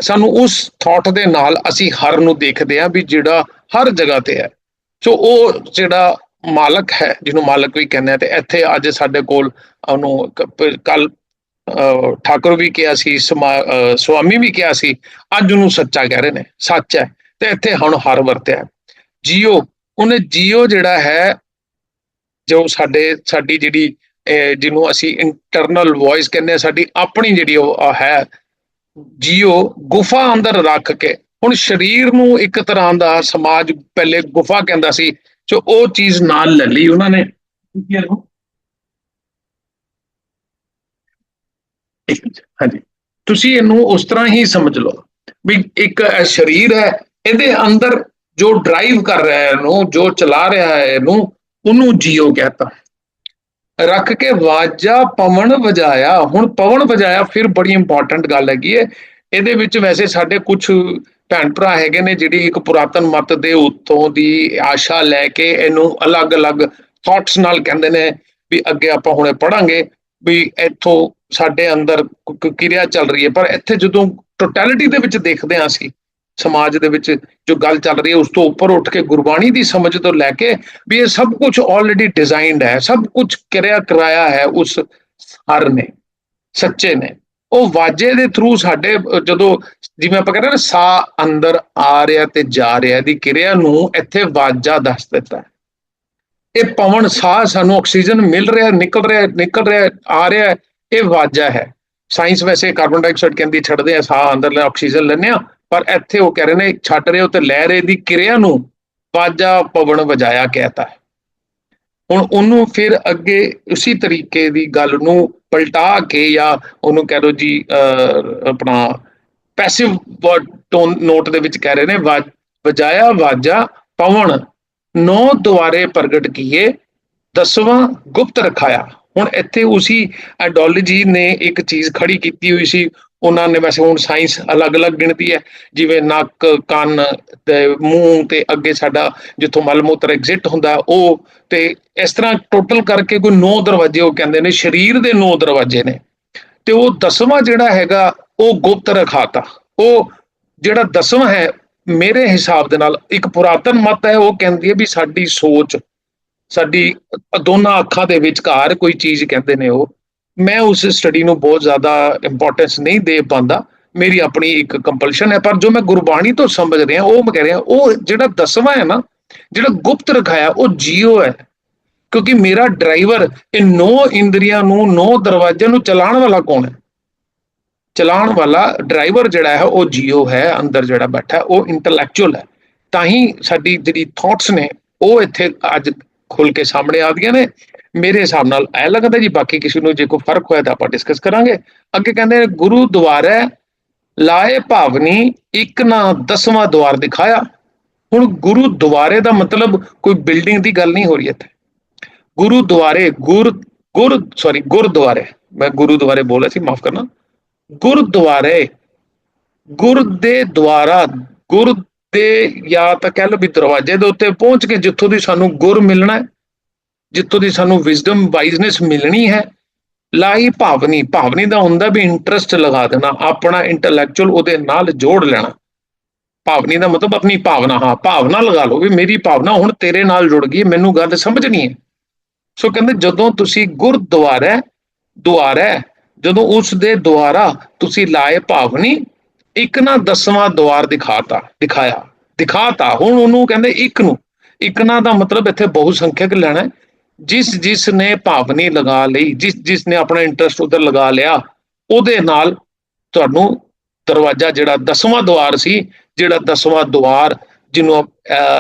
Speaker 1: ਸਾਨੂੰ ਉਸ ਥਾਟ ਦੇ ਨਾਲ ਅਸੀਂ ਹਰ ਨੂੰ ਦੇਖਦੇ ਹਾਂ ਵੀ ਜਿਹੜਾ ਹਰ ਜਗ੍ਹਾ ਤੇ ਹੈ। ਸੋ ਉਹ ਜਿਹੜਾ ਮਾਲਕ ਹੈ, ਜਿਹਨੂੰ ਮਾਲਕ ਵੀ ਕਹਿੰਦੇ ਆ, ਤੇ ਇੱਥੇ ਅੱਜ ਸਾਡੇ ਕੋਲ ਉਹਨੂੰ ਕੱਲ ਠਾਕੁਰ ਵੀ ਕਿਹਾ ਸੀ, ਸਮਾ- ਅਹ, ਸੁਆਮੀ ਵੀ ਕਿਹਾ ਸੀ, ਅੱਜ ਉਹਨੂੰ ਸੱਚਾ ਕਹਿ ਰਹੇ ਨੇ, ਸੱਚ ਹੈ, ਤੇ ਇੱਥੇ ਹੁਣ ਹਰ ਵਰਤਿਆ ਜੀਓ, ਉਹਨੇ ਜੀਓ ਜਿਹੜਾ ਹੈ ਜੋ ਸਾਡੇ, ਸਾਡੀ ਜਿਹੜੀ, ਅਹ, ਜਿਹਨੂੰ ਅਸੀਂ ਇੰਟਰਨਲ ਵੌਇਸ ਕਹਿੰਦੇ ਆ ਸਾਡੀ ਆਪਣੀ ਜਿਹੜੀ ਉਹ ਹੈ, ਜੀਓ ਗੁਫਾ ਅੰਦਰ ਰੱਖ ਕੇ, ਹੁਣ ਸਰੀਰ ਨੂੰ ਇੱਕ ਤਰ੍ਹਾਂ ਦਾ ਸਮਾਜ ਪਹਿਲੇ ਗੁਫਾ ਕਹਿੰਦਾ ਸੀ ਸੋ ਉਹ ਚੀਜ਼ ਨਾਲ ਲੈ ਲਈ ਉਹਨਾਂ ਨੇ। ਹਾਂਜੀ। ਤੁਸੀਂ ਇਹਨੂੰ ਉਸ ਤਰ੍ਹਾਂ ਹੀ ਸਮਝ ਲਓ, ਵੀ ਇੱਕ ਸਰੀਰ ਹੈ, ਇਹਦੇ ਅੰਦਰ ਜੋ ਡਰਾਈਵ ਕਰ ਰਿਹਾ ਹੈ ਇਹਨੂੰ, ਜੋ ਚਲਾ ਰਿਹਾ ਹੈ ਇਹਨੂੰ ਉਹਨੂੰ ਜੀਓ ਕਹਤਾ। ਰੱਖ ਕੇ ਵਾਜਾ ਪਵਨ ਵਜਾਇਆ। ਹੁਣ ਪਵਨ ਵਜਾਇਆ ਫਿਰ ਬੜੀ ਇੰਪੋਰਟੈਂਟ ਗੱਲ ਹੈਗੀ ਹੈ ਇਹਦੇ ਵਿੱਚ ਵੈਸੇ ਸਾਡੇ ਕੁਝ ਭੈਣ ਭਰਾ ਹੈਗੇ ਨੇ ਜਿਹੜੀ ਇੱਕ ਪੁਰਾਤਨ ਮਤ ਦੇ ਉੱਤੋਂ ਦੀ ਆਸ਼ਾ ਲੈ ਕੇ ਇਹਨੂੰ ਅਲੱਗ-ਅਲੱਗ ਥਾਟਸ ਨਾਲ ਕਹਿੰਦੇ ਨੇ ਵੀ ਅੱਗੇ ਆਪਾਂ ਹੁਣੇ ਪੜਾਂਗੇ ਵੀ ਇੱਥੋਂ ਸਾਡੇ ਅੰਦਰ ਕਿਰਿਆ ਚੱਲ ਰਹੀ ਹੈ ਪਰ ਇੱਥੇ ਜਦੋਂ ਟੋਟੈਲਿਟੀ ਦੇ ਵਿੱਚ ਦੇਖਦੇ ਹਾਂ ਅਸੀਂ ਸਮਾਜ ਦੇ ਵਿੱਚ ਜੋ ਗੱਲ ਚੱਲ ਰਹੀ ਹੈ, ਉਸ ਤੋਂ ਉੱਪਰ ਉੱਠ ਕੇ ਗੁਰਬਾਣੀ ਦੀ ਸਮਝ ਤੋਂ ਲੈ ਕੇ ਵੀ ਇਹ ਸਭ ਕੁਝ ਆਲਰੇਡੀ ਡਿਜ਼ਾਈਨਡ ਹੈ, ਸਭ ਕੁਝ ਕਿਰਿਆ ਕਰਾਇਆ ਹੈ ਉਸ ਹਰ ਨੇ, ਸੱਚੇ ਨੇ ਉਹ ਵਾਜੇ ਦੇ ਥਰੂ ਸਾਡੇ, ਜਦੋਂ ਜਿਵੇਂ ਆਪਾਂ ਕਹਿੰਦੇ ਨਾ ਸਾਹ ਅੰਦਰ ਆ ਰਿਹਾ ਤੇ ਜਾ ਰਿਹਾ ਦੀ ਕਿਰਿਆ ਨੂੰ ਇੱਥੇ ਵਾਜਾ ਦੱਸ ਦਿੱਤਾ ਹੈ। ਇਹ ਪਵਨ ਸਾਹ ਸਾਨੂੰ ਆਕਸੀਜਨ ਮਿਲ ਰਿਹਾ, ਨਿਕਲ ਰਿਹਾ ਨਿਕਲ ਰਿਹਾ, ਆ ਰਿਹਾ ਇਹ ਵਾਜਾ ਹੈ ਸਾਇੰਸ ਵੈਸੇ ਕਾਰਬਨ ਡਾਈਆਕਸਾਈਡ ਕਹਿੰਦੀ ਛੱਡਦੇ ਆ ਸਾਹ ਅੰਦਰ ਲੈ ਆਕਸੀਜਨ ਲੈਂਦੇ ਆ ਪਰ ਇੱਥੇ ਉਹ ਕਹਿ ਰਹੇ ਨੇ ਛੱਡ ਰਹੇ ਹੋ ਤੇ ਲੈ ਰਹੇ ਦੀ ਕਿਰਿਆ ਨੂੰ ਵਾਜਾ ਪਵਨ ਵਜਾਇਆ ਕਹਿਤਾ ਹੈ। ਹੁਣ ਉਹਨੂੰ ਫਿਰ ਅੱਗੇ ਉਸੇ ਤਰੀਕੇ ਦੀ ਗੱਲ ਨੂੰ ਪਲਟਾ ਕੇ ਜਾਂ ਉਹਨੂੰ ਕਹਿ ਲਓ ਜੀ ਆਪਣਾ ਪੈਸਿਵ ਵਰਡ ਟੋਨ ਨੋਟ ਦੇ ਵਿੱਚ ਕਹਿ ਰਹੇ ਨੇ, ਵਾ- ਵਜਾਇਆ ਵਾਜਾ ਪਵਨ ਨੌ ਦੁਆਰੇ ਪ੍ਰਗਟ ਕੀਏ, ਦਸਵਾਂ ਗੁਪਤ ਰਖਾਇਆ। ਹੁਣ ਇੱਥੇ ਉਸੀ ਆਈਡੀਓਲੋਜੀ ਨੇ ਇੱਕ ਚੀਜ਼ ਖੜੀ ਕੀਤੀ ਹੋਈ ਸੀ ਉਹਨਾਂ ਨੇ ਵੈਸੇ ਹੁਣ ਸਾਇੰਸ ਅਲੱਗ-ਅਲੱਗ ਗਿਣਤੀ ਹੈ, ਜਿਵੇਂ ਨੱਕ, ਕੰਨ ਤੇ ਮੂੰਹ ਤੇ ਅੱਗੇ ਸਾਡਾ ਜਿੱਥੋਂ ਮਲ ਮੂਤਰ ਐਗਜ਼ਿਟ ਹੁੰਦਾ, ਉਹ ਤੇ ਇਸ ਤਰ੍ਹਾਂ ਟੋਟਲ ਕਰਕੇ ਕੋਈ 9 ਦਰਵਾਜ਼ੇ ਉਹ ਕਹਿੰਦੇ ਨੇ, ਸਰੀਰ ਦੇ 9 ਦਰਵਾਜ਼ੇ ਨੇ। ਤੇ ਉਹ ਦਸਵਾਂ ਜਿਹੜਾ ਹੈਗਾ, ਉਹ ਗੁਪਤ ਰਖਾਤਾ। ਉਹ ਜਿਹੜਾ ਦਸਵਾਂ ਹੈ, ਮੇਰੇ ਹਿਸਾਬ ਦੇ ਨਾਲ ਇੱਕ ਪੁਰਾਤਨ ਮਤ ਹੈ, ਉਹ ਕਹਿੰਦੀ ਹੈ ਵੀ ਸਾਡੀ ਸੋਚ, ਸਾਡੀ ਦੋਨਾਂ ਅੱਖਾਂ ਦੇ ਵਿਚਕਾਰ ਕੋਈ ਚੀਜ਼ ਕਹਿੰਦੇ ਨੇ ਉਹ। ਮੈਂ ਉਸ ਸਟੱਡੀ ਨੂੰ ਬਹੁਤ ਜ਼ਿਆਦਾ ਇੰਪੋਰਟੈਂਸ ਨਹੀਂ ਦੇ ਪਾਉਂਦਾ। ਮੇਰੀ ਆਪਣੀ ਇੱਕ ਕੰਪਲਸ਼ਨ ਹੈ, ਪਰ ਜੋ ਮੈਂ ਗੁਰਬਾਣੀ ਤੋਂ ਸਮਝ ਰਿਹਾ, ਉਹ ਮੈਂ ਕਹਿ ਰਿਹਾ, ਉਹ ਜਿਹੜਾ ਦਸਵਾਂ ਹੈ ਨਾ, ਜਿਹੜਾ ਗੁਪਤ ਰਖਾਇਆ ਉਹ ਜੀਓ ਹੈ। ਕਿਉਂਕਿ ਮੇਰਾ ਡਰਾਈਵਰ ਇਹ ਨੌ ਇੰਦਰੀਆਂ ਨੂੰ, ਨੌ ਦਰਵਾਜ਼ਿਆਂ ਨੂੰ ਚਲਾਉਣ ਵਾਲਾ ਕੌਣ ਹੈ? ਚਲਾਉਣ ਵਾਲਾ ਡਰਾਈਵਰ ਜਿਹੜਾ ਹੈ, ਉਹ ਜੀਓ ਹੈ, ਅੰਦਰ ਜਿਹੜਾ ਬੈਠਾ ਉਹ ਇੰਟੈਲੈਕਚੁਅਲ ਹੈ। ਤਾਂ ਹੀ ਸਾਡੀ ਜਿਹੜੀ ਥਾਟਸ ਨੇ, ਉਹ ਇੱਥੇ ਅੱਜ ਖੁੱਲ ਕੇ ਸਾਹਮਣੇ ਆਉਂਦੀਆਂ ਨੇ। ਮੇਰੇ ਹਿਸਾਬ ਨਾਲ ਐ ਲੱਗਦਾ ਜੀ, ਬਾਕੀ ਕਿਸੇ ਨੂੰ ਜੇ ਕੋਈ ਫ਼ਰਕ ਹੋਇਆ ਤਾਂ ਆਪਾਂ ਡਿਸਕਸ ਕਰਾਂਗੇ। ਅੱਗੇ ਕਹਿੰਦੇ ਨੇ, ਗੁਰੂ ਦੁਆਰੇ ਲਾਏ ਭਾਵਨੀ, ਇੱਕ ਨਾ ਦਸਵਾਂ ਦੁਆਰ ਦਿਖਾਇਆ। ਹੁਣ ਗੁਰੂ ਦੁਆਰੇ ਦਾ ਮਤਲਬ ਕੋਈ ਬਿਲਡਿੰਗ ਦੀ ਗੱਲ ਨਹੀਂ ਹੋ ਰਹੀ ਇੱਥੇ। ਗੁਰੂ ਦੁਆਰੇ, ਗੁਰ ਗੁਰ ਸੌਰੀ ਗੁਰਦੁਆਰੇ ਮੈਂ ਗੁਰੂ ਦੁਆਰੇ ਬੋਲਿਆ ਸੀ, ਮਾਫ ਕਰਨਾ। ਗੁਰਦੁਆਰੇ ਗੁਰ ਦੇ ਦੁਆਰਾ, ਗੁਰ ਦੇ ਜਾਂ ਤਾਂ ਕਹਿ ਲਓ ਵੀ ਦਰਵਾਜ਼ੇ ਦੇ ਉੱਤੇ ਪਹੁੰਚ ਕੇ ਜਿੱਥੋਂ ਦੀ ਸਾਨੂੰ ਗੁਰ ਮਿਲਣਾ ਹੈ। ਜਿੱਥੋਂ ਦੀ ਸਾਨੂੰ ਵਿਜ਼ਡਮ ਵਾਈਜ਼ਨੈਸ ਮਿਲਣੀ ਹੈ ਲਾਈ ਭਾਵਨੀ ਭਾਵਨੀ ਦਾ ਹੁੰਦਾ ਵੀ ਇੰਟਰਸਟ ਲਗਾ ਦੇਣਾ, ਆਪਣਾ ਇੰਟੈਲੈਕਚੁਅਲ ਉਹਦੇ ਨਾਲ ਜੋੜ ਲੈਣਾ। ਭਾਵਨੀ ਦਾ ਮਤਲਬ ਆਪਣੀ ਭਾਵਨਾ, ਹਾਂ, ਭਾਵਨਾ ਲਗਾ ਲਓ ਵੀ ਮੇਰੀ ਭਾਵਨਾ ਹੁਣ ਤੇਰੇ ਨਾਲ ਜੁੜ ਗਈ ਮੈਨੂੰ ਗੱਲ ਸਮਝਣੀ ਹੈ। ਸੋ ਕਹਿੰਦੇ ਜਦੋਂ ਤੁਸੀਂ ਗੁਰਦੁਆਰਾ ਦੁਆਰਾ ਜਦੋਂ ਉਸ ਦੇ ਦੁਆਰਾ ਤੁਸੀਂ ਲਾਏ ਭਾਵਨੀ, ਇੱਕ ਨਾ ਦਸਵਾਂ ਦੁਆਰ ਦਿਖਾਤਾ, ਦਿਖਾਇਆ, ਦਿਖਾਤਾ, ਹੁਣ ਉਹਨੂੰ ਕਹਿੰਦੇ ਇੱਕ ਨੂੰ, ਇੱਕ ਨਾ ਦਾ ਮਤਲਬ ਇੱਥੇ ਬਹੁ ਸੰਖਿਅਕ ਲੈਣਾ ਜਿਸ ਜਿਸ ਨੇ ਭਾਵਨੀ ਲਗਾ ਲਈ, ਜਿਸ ਜਿਸ ਨੇ ਆਪਣਾ ਇੰਟਰਸਟ ਉਧਰ ਲਗਾ ਲਿਆ, ਉਹਦੇ ਨਾਲ ਤੁਹਾਨੂੰ ਦਰਵਾਜ਼ਾ ਜਿਹੜਾ ਦਸਵਾਂ ਦੁਆਰ ਸੀ, ਜਿਹੜਾ ਦਸਵਾਂ ਦੁਆਰ ਜਿਹਨੂੰ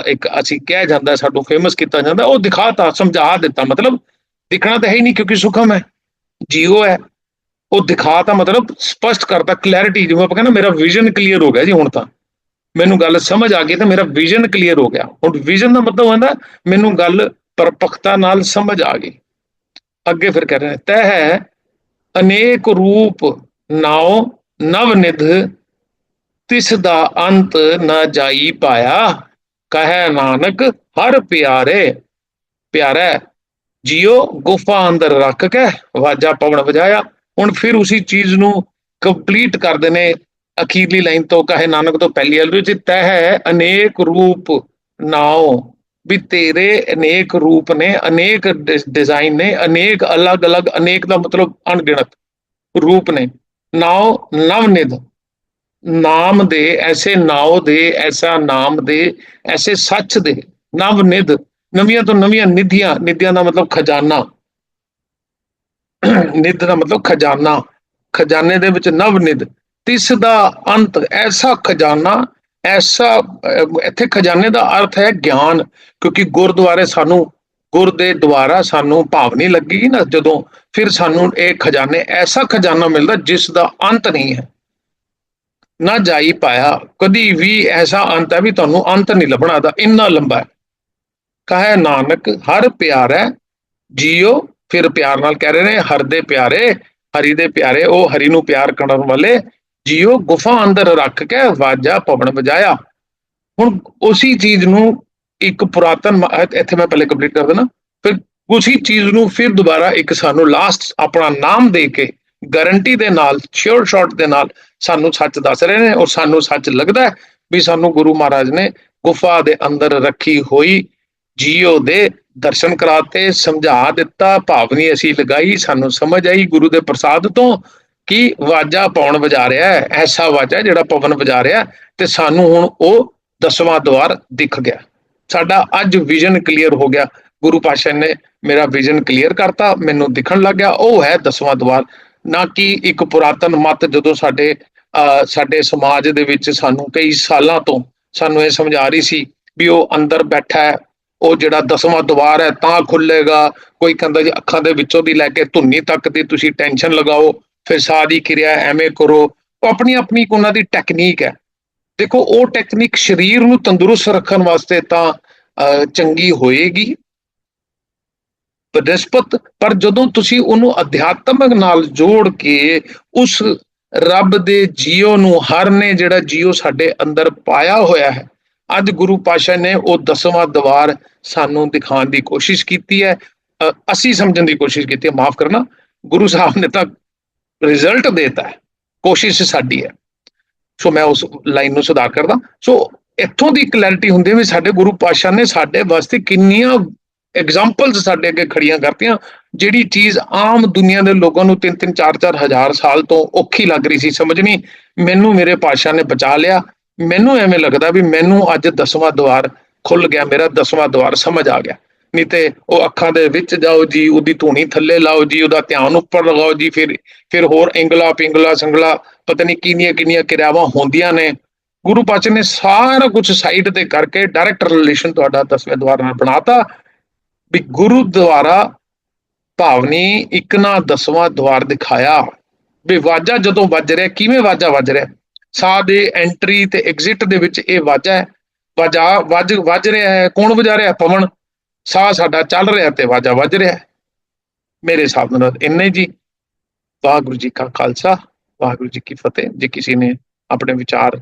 Speaker 1: ਇੱਕ ਅਸੀਂ ਕਹਿ ਜਾਂਦਾ, ਸਾਨੂੰ ਫੇਮਸ ਕੀਤਾ ਜਾਂਦਾ, ਉਹ ਦਿਖਾਤਾ ਸਮਝਾ ਦਿੱਤਾ, ਮਤਲਬ ਦਿਖਣਾ ਤਾਂ ਹੈ ਹੀ ਨਹੀਂ ਕਿਉਂਕਿ ਸੁਖਮ ਹੈ, ਜੀਓ ਹੈ, ਉਹ ਦਿਖਾਤਾ ਮਤਲਬ ਸਪਸ਼ਟ ਕਰਤਾ ਕਲੈਰਿਟੀ ਜਿਵੇਂ ਆਪਾਂ ਕਹਿੰਦੇ ਮੇਰਾ ਵਿਜ਼ਨ ਕਲੀਅਰ ਹੋ ਗਿਆ ਜੀ ਹੁਣ ਤਾਂ। ਮੈਨੂੰ ਗੱਲ ਸਮਝ ਆ ਗਈ ਤਾਂ ਮੇਰਾ ਵਿਜ਼ਨ ਕਲੀਅਰ ਹੋ ਗਿਆ। ਹੁਣ ਵਿਜ਼ਨ ਦਾ ਮਤਲਬ ਹੁੰਦਾ, ਮੈਨੂੰ ਗੱਲ ਪਰਪੱਕਤਾ ਨਾਲ ਸਮਝ ਆ ਗਈ। ਅੱਗੇ ਫਿਰ ਕਹਿ ਰਹੇ ਨੇ, ਤੈ ਹੈ ਅਨੇਕ ਰੂਪ ਨਾਉ ਨਵ ਨਿਧ, ਤਿਸ ਦਾ ਅੰਤ ਨਾ ਜਾਈ ਪਾਇਆ। ਕਹੈ ਨਾਨਕ, ਹਰ ਪਿਆਰੇ, ਪਿਆਰਾ, ਜਿਉ ਗੁਫਾ ਅੰਦਰ ਰੱਖ ਕੇ ਵਾਜਾ ਪਵਨ ਵਜਾਇਆ। ਹੁਣ ਫਿਰ ਉਸੇ ਚੀਜ਼ ਨੂੰ ਕੰਪਲੀਟ ਕਰਦੇ ਨੇ ਅਖੀਰਲੀ ਲਾਈਨ ਤੋਂ, ਕਹੇ ਨਾਨਕ ਤੋਂ ਪਹਿਲੀ ਵਾਲੀ ਵਿੱਚ, ਤੈ ਹੈ ਅਨੇਕ ਰੂਪ ਨਾਉ ਵੀ ਤੇਰੇ ਅਨੇਕ ਰੂਪ ਨੇ, ਅਨੇਕ ਡਿਜ਼ਾਈਨ ਨੇ, ਅਨੇਕ ਅਲੱਗ-ਅਲੱਗ, ਅਨੇਕ ਦਾ ਮਤਲਬ ਅਣਗਿਣਤ ਰੂਪ ਨੇ। ਨਾਉ ਨਵਨਿਧ। ਨਾਮ ਦੇ, ਐਸੇ ਨਾਉ ਦੇ, ਐਸਾ ਨਾਮ ਦੇ, ਐਸੇ ਸੱਚ ਦੇ, ਨਵਨਿਧ। ਨਵੀਆਂ ਤੋਂ ਨਵੀਆਂ ਨਿਧੀਆਂ ਨਿਧੀਆਂ ਦਾ ਮਤਲਬ ਖਜ਼ਾਨਾ। ਨਿਧ ਦਾ ਮਤਲਬ ਖਜ਼ਾਨਾ। ਖਜ਼ਾਨੇ ਦੇ ਵਿੱਚ ਨਵਨਿਧ। ਤਿਸ ਦਾ ਅੰਤ, ਐਸਾ ਖਜ਼ਾਨਾ ਐਸਾ ਇੱਥੇ ਖਜ਼ਾਨੇ ਦਾ ਅਰਥ ਹੈ ਗਿਆਨ, ਕਿਉਂਕਿ ਗੁਰਦੁਆਰੇ ਸਾਨੂੰ, ਗੁਰ ਦੇ ਦੁਆਰਾ ਸਾਨੂੰ ਭਾਵਨੀ ਲੱਗੀ ਨਾ, ਜਦੋਂ ਫਿਰ ਸਾਨੂੰ ਇਹ ਖਜ਼ਾਨੇ, ਐਸਾ ਖਜ਼ਾਨਾ ਮਿਲਦਾ ਜਿਸ ਦਾ ਅੰਤ ਨਹੀਂ ਹੈ। ਨਾ ਜਾਈ ਪਾਇਆ, ਕਦੀ ਵੀ ਐਸਾ ਅੰਤ ਹੈ ਵੀ ਤੁਹਾਨੂੰ ਅੰਤ ਨਹੀਂ ਲੱਭਣਾ ਦਾ ਇੰਨਾ ਲੰਬਾ ਹੈ। ਕਹੇ ਨਾਨਕ, ਹਰ ਪਿਆਰਾ ਜੀਓ, ਫਿਰ ਪਿਆਰ ਨਾਲ ਕਹਿ ਰਹੇ ਨੇ, ਹਰ ਦੇ ਪਿਆਰੇ, ਹਰੀ ਦੇ ਪਿਆਰੇ, ਉਹ ਹਰੀ ਨੂੰ ਪਿਆਰ ਕਰਨ ਵਾਲੇ ਜੀਓ ਗੁਫਾ ਅੰਦਰ ਰੱਖ ਕੇ ਵਾਜਾ ਪਵਨ ਵਜਾਇਆ। ਹੁਣ ਉਸੇ ਚੀਜ਼ ਨੂੰ ਇੱਕ ਪੁਰਾਤਨ ਇੱਥੇ ਮੈਂ ਪਹਿਲੇ ਕੰਪਲੀਟ ਕਰ ਦੇਣਾ ਫਿਰ ਉਸੇ ਚੀਜ਼ ਨੂੰ ਫਿਰ ਦੁਬਾਰਾ ਇੱਕ ਸਾਨੂੰ ਲਾਸਟ ਆਪਣਾ ਨਾਮ ਦੇ ਕੇ ਗਾਰੰਟੀ ਦੇ ਨਾਲ ਸ਼ੋਰ ਸ਼ਾਟ ਦੇ ਨਾਲ ਸਾਨੂੰ ਸੱਚ ਦੱਸ ਰਹੇ ਨੇ ਔਰ ਸਾਨੂੰ ਸੱਚ ਲੱਗਦਾ ਵੀ ਸਾਨੂੰ ਗੁਰੂ ਮਹਾਰਾਜ ਨੇ ਗੁਫਾ ਦੇ ਅੰਦਰ ਰੱਖੀ ਹੋਈ ਜੀਓ ਦੇ ਦਰਸ਼ਨ ਕਰਾਤੇ, ਸਮਝਾ ਦਿੱਤਾ, ਭਾਵਨੀ ਅਸੀਂ ਲਗਾਈ, ਸਾਨੂੰ ਸਮਝ ਆਈ ਗੁਰੂ ਦੇ ਪ੍ਰਸਾਦ ਤੋਂ ਕਿ ਵਾਜਾ ਪਾਉਣ ਵਜਾ ਰਿਹਾ ਹੈ ਐਸਾ ਵਾਜਾ ਜਿਹੜਾ ਪਵਨ ਵਜਾ ਰਿਹਾ ਤੇ ਸਾਨੂੰ ਹੁਣ ਉਹ ਦਸਵਾਂ ਦਵਾਰ ਦਿਖ ਗਿਆ। ਸਾਡਾ ਅੱਜ ਵਿਜ਼ਨ ਕਲੀਅਰ ਹੋ ਗਿਆ। ਗੁਰੂ ਪਾਤਸ਼ਾਹ ਨੇ ਮੇਰਾ ਵਿਜ਼ਨ ਕਲੀਅਰ ਕਰਤਾ ਮੈਨੂੰ ਦਿਖਣ ਲੱਗ ਗਿਆ ਉਹ ਹੈ ਦਸਵਾਂ ਦਵਾਰ। ਨਾ ਕਿ ਇੱਕ ਪੁਰਾਤਨ ਮਤ ਜਦੋਂ ਸਾਡੇ ਅਹ, ਸਾਡੇ ਸਮਾਜ ਦੇ ਵਿੱਚ ਸਾਨੂੰ ਕਈ ਸਾਲਾਂ ਤੋਂ ਸਾਨੂੰ ਇਹ ਸਮਝਾ ਰਹੀ ਸੀ ਵੀ ਉਹ ਅੰਦਰ ਬੈਠਾ ਹੈ ਉਹ ਜਿਹੜਾ ਦਸਵਾਂ ਦਵਾਰ ਹੈ ਤਾਂ ਖੁੱਲੇਗਾ ਕੋਈ ਕਹਿੰਦਾ ਜੀ ਅੱਖਾਂ ਦੇ ਵਿੱਚੋਂ ਦੀ ਲੈ ਕੇ ਧੁੰਨੀ ਤੱਕ ਦੀ ਤੁਸੀਂ ਟੈਨਸ਼ਨ ਲਗਾਓ ਫਿਰ ਸਾਹ ਦੀ ਕਿਰਿਆ ਐਵੇਂ ਕਰੋ। ਉਹ ਆਪਣੀ ਆਪਣੀ ਉਹਨਾਂ ਦੀ ਟੈਕਨੀਕ ਹੈ। ਦੇਖੋ ਉਹ ਟੈਕਨੀਕ ਸਰੀਰ ਨੂੰ ਤੰਦਰੁਸਤ ਰੱਖਣ ਵਾਸਤੇ ਤਾਂ ਅਹ, ਚੰਗੀ ਹੋਏਗੀ। ਬਨਸਪਤ ਪਰ ਜਦੋਂ ਤੁਸੀਂ ਉਹਨੂੰ ਅਧਿਆਤਮਕ ਨਾਲ ਜੋੜ ਕੇ ਉਸ ਰੱਬ ਦੇ ਜੀਓ ਨੂੰ ਹਰ ਨੇ ਜਿਹੜਾ ਜੀਓ ਸਾਡੇ ਅੰਦਰ ਪਾਇਆ ਹੋਇਆ ਹੈ ਅੱਜ ਗੁਰੂ ਪਾਸ਼ਾ ਨੇ ਉਹ ਦਸਵਾਂ ਦਵਾਰ ਸਾਨੂੰ ਦਿਖਾਉਣ ਦੀ ਕੋਸ਼ਿਸ਼ ਕੀਤੀ ਹੈ। ਅ, ਅਸੀਂ ਸਮਝਣ ਦੀ ਕੋਸ਼ਿਸ਼ ਕੀਤੀ ਹੈ। ਮਾਫ ਕਰਨਾ ਗੁਰੂ ਸਾਹਿਬ ਨੇ ਤਾਂ ਰਿਜ਼ਲਟ ਦੇਤਾ ਹੈ, ਕੋਸ਼ਿਸ਼ ਸਾਡੀ ਹੈ। ਸੋ ਮੈਂ ਉਸ ਲਾਈਨ ਨੂੰ ਸੁਧਾਰ ਕਰਦਾ। ਸੋ ਇੱਥੋਂ ਦੀ ਕਲੈਰਿਟੀ ਹੁੰਦੀ ਹੈ ਵੀ ਸਾਡੇ ਗੁਰੂ ਪਾਤਸ਼ਾਹ ਨੇ ਸਾਡੇ ਵਾਸਤੇ ਕਿੰਨੀਆਂ ਐਗਜ਼ਾਮਪਲਸ ਸਾਡੇ ਅੱਗੇ ਖੜੀਆਂ ਕਰਤੀਆਂ, ਜਿਹੜੀ ਚੀਜ਼ ਆਮ ਦੁਨੀਆ ਦੇ ਲੋਕਾਂ ਨੂੰ 3-3 4-4 ਹਜ਼ਾਰ ਸਾਲ ਤੋਂ ਔਖੀ ਲੱਗ ਰਹੀ ਸੀ, ਸਮਝਣੀ? ਮੈਨੂੰ ਮੇਰੇ ਪਾਤਸ਼ਾਹ ਨੇ ਬਚਾ ਲਿਆ। ਮੈਨੂੰ ਐਵੇਂ ਲੱਗਦਾ ਵੀ ਮੈਨੂੰ ਅੱਜ ਦਸਵਾਂ ਦਵਾਰ ਖੁੱਲ ਗਿਆ, ਮੇਰਾ ਦਸਵਾਂ ਦਵਾਰ ਸਮਝ ਆ ਗਿਆ। ਨਹੀਂ ਤੇ ਉਹ ਅੱਖਾਂ ਦੇ ਵਿੱਚ ਜਾਓ ਜੀ, ਉਹਦੀ ਧੂਣੀ ਥੱਲੇ ਲਾਓ ਜੀ, ਉਹਦਾ ਧਿਆਨ ਉੱਪਰ ਲਗਾਓ ਜੀ, ਫਿਰ ਫਿਰ ਹੋਰ ਇੰਗਲਾ ਪਿੰਗਲਾ ਸੰਗਲਾ ਪਤਾ ਨਹੀਂ ਕਿੰਨੀਆਂ ਕਿੰਨੀਆਂ ਕਿਰਿਆਵਾਂ ਹੁੰਦੀਆਂ ਨੇ। ਗੁਰੂ ਪਾਤਸ਼ਾਹ ਨੇ ਸਾਰਾ ਕੁਝ ਸਾਈਡ ਤੇ ਕਰਕੇ ਡਾਇਰੈਕਟ ਰਿਲੇਸ਼ਨ ਤੁਹਾਡਾ ਦਸਵੇਂ ਦਵਾਰ ਨਾਲ ਬਣਾਤਾ ਵੀ ਗੁਰੂ ਦੁਆਰਾ ਭਾਵਨੀ ਇੱਕ ਨਾ ਦਸਵਾਂ ਦਵਾਰ ਦਿਖਾਇਆ। ਵੀ ਵਾਜਾ ਜਦੋਂ ਵੱਜ ਰਿਹਾ, ਕਿਵੇਂ ਵਾਜਾ ਵੱਜ ਰਿਹਾ? ਸਾਹ ਦੇ ਐਂਟਰੀ ਤੇ ਐਗਜ਼ਿਟ ਦੇ ਵਿੱਚ ਇਹ ਵਾਜਾ ਹੈ। ਵਾਜਾ ਵੱਜ ਵੱਜ ਰਿਹਾ ਹੈ, ਕੌਣ ਵਜਾ ਰਿਹਾ? ਪਵਨ ਸਾਹ ਸਾਡਾ ਚੱਲ ਰਿਹਾ ਤੇ ਵਾਜਾ ਵੱਜ ਰਿਹਾ। ਮੇਰੇ ਹਿਸਾਬ ਨਾਲ ਇੰਨੇ ਜੀ। ਵਾਹਿਗੁਰੂ ਜੀ ਕਾ ਖਾਲਸਾ, ਵਾਹਿਗੁਰੂ ਜੀ ਕੀ ਫਤਿਹ। ਜੇ ਕਿਸੇ ਨੇ ਆਪਣੇ ਵਿਚਾਰ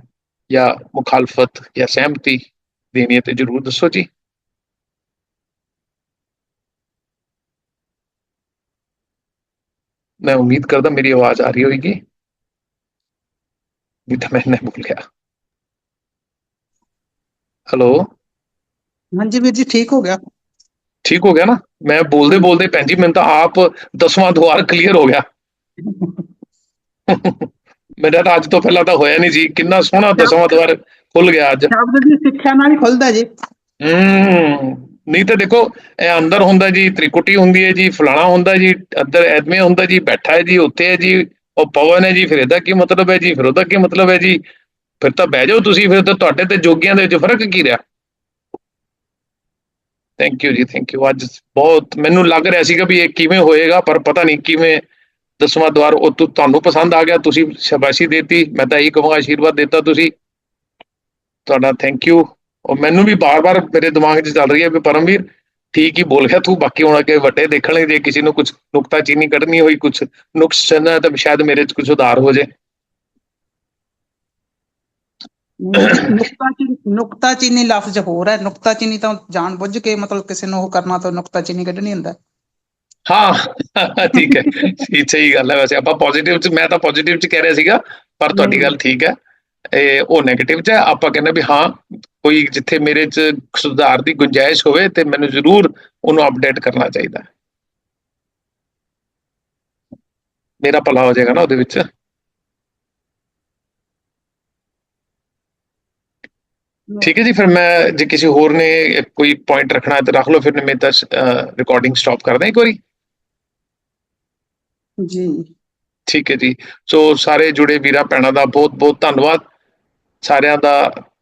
Speaker 1: ਜਾਂ ਮੁਖਾਲਫਤ ਜਾਂ ਸਹਿਮਤੀ ਦੇਣੀ ਹੈ ਤੇ ਜਰੂਰ ਦੱਸੋ ਜੀ। ਮੈਂ ਉਮੀਦ ਕਰਦਾ ਮੇਰੀ ਆਵਾਜ਼ ਆ ਰਹੀ ਹੋਏਗੀ। ਵੀ ਤਾਂ ਮੈਂ ਨਹੀਂ ਭੁੱਲ ਗਿਆ ਹੈਲੋ?
Speaker 2: ਹਾਂਜੀ ਵੀਰ ਜੀ, ਠੀਕ ਹੋ ਗਿਆ।
Speaker 1: ਠੀਕ ਹੋ ਗਿਆ ਨਾ? ਮੈਂ ਬੋਲਦੇ ਬੋਲਦੇ ਭੈਣ ਜੀ ਮੈਨੂੰ ਤਾਂ ਆਪ ਦਸਵਾਂ ਦੁਆਰ ਕਲੀਅਰ ਹੋ ਗਿਆ। ਮੇਰਾ ਤਾਂ ਅੱਜ ਤੋਂ ਪਹਿਲਾਂ ਤਾਂ ਹੋਇਆ ਨਹੀਂ ਸੀ। ਕਿੰਨਾ ਸੋਹਣਾ ਦਸਵਾਂ ਦਵਾਰ ਖੁੱਲ ਗਿਆ ਅੱਜ।
Speaker 2: ਸ਼ਬਦ ਦੀ ਸਿੱਖਿਆ ਨਾਲ ਹੀ ਖੁੱਲਦਾ ਜੀ।
Speaker 1: ਹੂੰ ਨਹੀਂ ਤਾਂ ਦੇਖੋ ਇਹ ਅੰਦਰ ਹੁੰਦਾ ਜੀ ਤ੍ਰਿਕੁਟੀ ਹੁੰਦੀ ਹੈ ਜੀ ਫਲਾਣਾ ਹੁੰਦਾ ਜੀ ਅੰਦਰ ਐਦਮੇ ਹੁੰਦਾ ਜੀ ਬੈਠਾ ਹੈ ਜੀ ਉੱਥੇ ਹੈ ਜੀ ਉਹ ਪਵਨ ਹੈ ਜੀ ਫਿਰ ਇਹਦਾ ਕੀ ਮਤਲਬ ਹੈ ਜੀ ਫਿਰ ਉਹਦਾ ਕੀ ਮਤਲਬ ਹੈ ਜੀ? ਫਿਰ ਤਾਂ ਬਹਿ ਜਾਓ ਤੁਸੀਂ ਫਿਰ ਤਾਂ ਤੁਹਾਡੇ ਤੇ ਜੋਗੀਆਂ ਦੇ ਵਿੱਚ ਫ਼ਰਕ ਕੀ ਰਿਹਾ? Thank you ji thank you ਅੱਜ ਬਹੁਤ ਮੈਨੂੰ ਲੱਗ ਰਿਹਾ ਸੀਗਾ ਵੀ ਇਹ ਕਿਵੇਂ ਹੋਏਗਾ, ਪਰ ਪਤਾ ਨਹੀਂ ਕਿਵੇਂ ਦਸਵਾਂ ਦਵਾਰ ਉਹ ਤੁਹਾਨੂੰ ਪਸੰਦ ਆ ਗਿਆ, ਤੁਸੀਂ ਸ਼ਾਬਾਸ਼ੀ ਦੇਤੀ। ਮੈਂ ਤਾਂ ਇਹੀ ਕਹਾਂਗਾ, ਆਸ਼ੀਰਵਾਦ ਦਿੱਤਾ ਤੁਸੀਂ। ਤੁਹਾਡਾ ਥੈਂਕ ਯੂ ਉਹ ਮੈਨੂੰ ਵੀ ਬਾਰ-ਬਾਰ ਮੇਰੇ ਦਿਮਾਗ 'ਚ ਚੱਲ ਰਹੀ ਹੈ ਵੀ ਪਰਮਵੀਰ, ਠੀਕ ਹੀ ਬੋਲ ਗਿਆ ਤੂੰ, ਬਾਕੀ ਹੁਣ ਅੱਗੇ ਵੱਡੇ ਦੇਖਣੇ ਜੇ ਕਿਸੇ ਨੂੰ ਕੁਝ ਨੁਕਤਾ ਚੀਨੀ ਕੱਢਣੀ ਹੋਈ ਕੁਝ ਨੁਕਸ ਚੰਨਾ ਤਾਂ ਸ਼ਾਇਦ ਮੇਰੇ 'ਚ ਕੁਝ ਉਧਾਰ ਹੋ ਜੇ।
Speaker 2: ਨੁਕਤਾ ਚੀਨੀ ਨੁਕਤਾ ਚੀਨੀ ਲਫ਼ਜ਼ ਹੋਰ ਹੈ ਨੁਕਤਾ ਚੀਨੀ ਤਾਂ ਜਾਣ ਬੁੱਝ ਕੇ ਮਤਲਬ ਕਿਸੇ ਨੂੰ ਉਹ ਕਰਨਾ ਤਾਂ ਨੁਕਤਾ ਚੀਨੀ ਕੱਢਣੀ ਹੁੰਦਾ
Speaker 1: ਹਾਂ ਠੀਕ ਹੈ ਸਹੀ ਸਹੀ ਗੱਲ ਹੈ ਵੈਸੇ ਆਪਾਂ ਪੋਜ਼ਿਟਿਵ 'ਚ ਮੈਂ ਤਾਂ ਪੋਜ਼ਿਟਿਵ 'ਚ ਕਹਿ ਰਿਹਾ ਸੀਗਾ ਪਰ ਤੁਹਾਡੀ। ਗੱਲ ਠੀਕ ਹੈ ਇਹ ਉਹ 네ਗੇਟਿਵ 'ਚ ਆਪਾਂ ਕਹਿੰਦੇ ਵੀ ਹਾਂ ਕੋਈ ਜਿੱਥੇ ਮੇਰੇ 'ਚ ਸੁਧਾਰ ਦੀ ਗੁੰਜਾਇਸ਼ ਹੋਵੇ ਤੇ ਮੈਨੂੰ ਜ਼ਰੂਰ ਉਹਨੂੰ ਅਪਡੇਟ ਕਰਨਾ ਚਾਹੀਦਾ। ਮੇਰਾ ਭਲਾ ਹੋ ਜਾਏਗਾ ਨਾ ਉਹਦੇ ਵਿੱਚ ਠੀਕ ਹੈ ਜੀ ਫਿਰ ਮੈਂ ਜੇ ਕਿਸੇ ਹੋਰ ਨੇ ਕੋਈ ਪੁਆਇੰਟ ਰੱਖਣਾ ਹੈ ਤਾਂ ਰੱਖ ਲਓ ਫਿਰ ਮੈਂ ਤਾਂ ਰਿਕਾਰਡਿੰਗ ਸਟਾਪ ਕਰਦਾ ਇੱਕ ਵਾਰੀ।
Speaker 2: ਜੀ।
Speaker 1: ਠੀਕ ਹੈ ਜੀ। ਸੋ ਸਾਰੇ ਜੁੜੇ ਵੀਰਾਂ ਭੈਣਾਂ ਦਾ ਬਹੁਤ ਬਹੁਤ ਧੰਨਵਾਦ। ਸਾਰਿਆਂ ਦਾ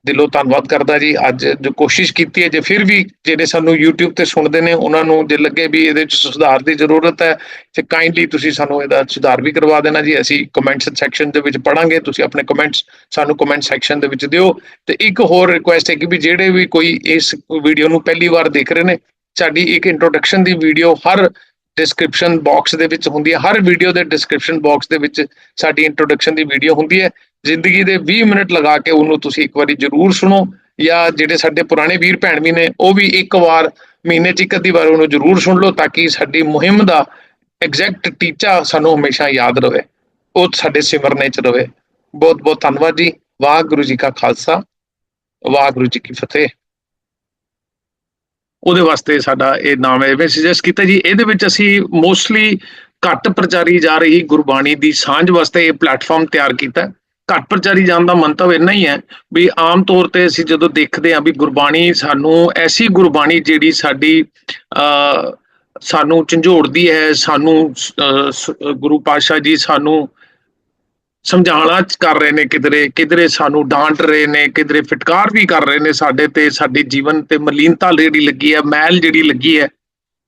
Speaker 1: ਦਿਲੋਂ ਧੰਨਵਾਦ ਕਰਦਾ ਜੀ। ਅੱਜ ਜੋ ਕੋਸ਼ਿਸ਼ ਕੀਤੀ ਹੈ, ਜੇ ਫਿਰ ਵੀ ਜਿਹੜੇ ਸਾਨੂੰ YouTube ਤੇ ਸੁਣਦੇ ਨੇ, ਉਹਨਾਂ ਨੂੰ ਜੇ ਲੱਗੇ ਵੀ ਇਹਦੇ ਵਿੱਚ ਸੁਧਾਰ ਦੀ ਜ਼ਰੂਰਤ ਹੈ, ਤੇ ਕਾਈਂਡਲੀ ਤੁਸੀਂ ਸਾਨੂੰ ਇਹਦਾ ਸੁਧਾਰ ਵੀ ਕਰਵਾ ਦੇਣਾ ਜੀ। ਅਸੀਂ ਕਮੈਂਟਸ ਸੈਕਸ਼ਨ ਦੇ ਵਿੱਚ ਪੜਾਂਗੇ ਤੁਸੀਂ ਆਪਣੇ ਕਮੈਂਟਸ ਸਾਨੂੰ ਕਮੈਂਟ ਸੈਕਸ਼ਨ ਦੇ ਵਿੱਚ ਦਿਓ। ਤੇ ਇੱਕ ਹੋਰ ਰਿਕੁਐਸਟ ਹੈ ਕਿ ਵੀ ਜਿਹੜੇ ਵੀ ਕੋਈ ਇਸ ਵੀਡੀਓ ਨੂੰ ਪਹਿਲੀ ਵਾਰ ਦੇਖ ਰਹੇ ਨੇ, ਸਾਡੀ ਇੱਕ ਇੰਟਰੋਡਕਸ਼ਨ ਦੀ ਵੀਡੀਓ ਹਰ ਡਿਸਕ੍ਰਿਪਸ਼ਨ ਬਾਕਸ ਦੇ ਵਿੱਚ ਹੁੰਦੀ ਹੈ। ਹਰ ਵੀਡੀਓ ਦੇ ਡਿਸਕ੍ਰਿਪਸ਼ਨ ਬਾਕਸ ਦੇ ਵਿੱਚ ਸਾਡੀ ਇੰਟਰੋਡਕਸ਼ਨ ਦੀ ਵੀਡੀਓ ਹੁੰਦੀ ਹੈ। ਜ਼ਿੰਦਗੀ ਦੇ 20 ਮਿੰਟ ਲਗਾ ਕੇ ਉਹਨੂੰ ਤੁਸੀਂ ਇੱਕ ਵਾਰੀ ਜ਼ਰੂਰ ਸੁਣੋ, ਜਾਂ ਜਿਹੜੇ ਸਾਡੇ ਪੁਰਾਣੇ ਵੀਰ ਭੈਣ ਵੀ ਨੇ, ਉਹ ਵੀ ਇੱਕ ਵਾਰ, ਮਹੀਨੇ 'ਚ ਇੱਕ ਅੱਧੀ ਵਾਰ ਉਹਨੂੰ ਜ਼ਰੂਰ ਸੁਣ ਲਓ, ਤਾਂ ਕਿ ਸਾਡੀ ਮੁਹਿੰਮ ਦਾ ਐਗਜ਼ੈਕਟ ਟੀਚਾ ਸਾਨੂੰ ਹਮੇਸ਼ਾ ਯਾਦ ਰਵੇ, ਉਹ ਸਾਡੇ ਸਿਮਰਨੇ 'ਚ ਰਵੇ। ਬਹੁਤ ਬਹੁਤ ਧੰਨਵਾਦ ਜੀ। ਵਾਹਿਗੁਰੂ ਜੀ ਕਾ ਖਾਲਸਾ, ਵਾਹਿਗੁਰੂ ਜੀ ਕੀ ਫਤਿਹ। ਉਹਦੇ ਵਾਸਤੇ ਸਾਡਾ ਇਹ ਨਾਮ ਐਵੇਂ ਸੁਜੈਸਟ ਕੀਤਾ ਜੀ। ਇਹਦੇ ਵਿੱਚ ਅਸੀਂ ਮੋਸਟਲੀ ਘੱਟ ਪ੍ਰਚਾਰੀ ਜਾ ਰਹੀ ਗੁਰਬਾਣੀ ਦੀ ਸਾਂਝ ਵਾਸਤੇ ਇਹ ਪਲੇਟਫਾਰਮ ਤਿਆਰ ਕੀਤਾ। ਘੱਟ ਪ੍ਰਚਾਰੀ ਜਾਣ ਦਾ ਮੰਤਵ ਇੰਨਾ ਹੀ ਹੈ ਵੀ ਆਮ ਤੌਰ ਤੇ ਅਸੀਂ ਜਦੋਂ ਦੇਖਦੇ ਹਾਂ ਵੀ ਗੁਰਬਾਣੀ ਸਾਨੂੰ ਐਸੀ ਗੁਰਬਾਣੀ ਜਿਹੜੀ ਸਾਡੀ ਅ ਸਾਨੂੰ ਝੰਜੋੜਦੀ ਹੈ ਸਾਨੂੰ ਅਹ, ਗੁਰੂ ਪਾਤਸ਼ਾਹ ਜੀ ਸਾਨੂੰ ਸਮਝਾਉਣਾ ਕਰ ਰਹੇ ਨੇ ਕਿਧਰੇ ਕਿਧਰੇ ਸਾਨੂੰ ਡਾਂਟ ਰਹੇ ਨੇ ਕਿਧਰੇ ਫਟਕਾਰ ਵੀ ਕਰ ਰਹੇ ਨੇ ਸਾਡੇ ਤੇ ਸਾਡੇ ਜੀਵਨ ਤੇ ਮਲੀਨਤਾ ਜਿਹੜੀ ਲੱਗੀ ਹੈ ਮੈਲ ਜਿਹੜੀ ਲੱਗੀ ਹੈ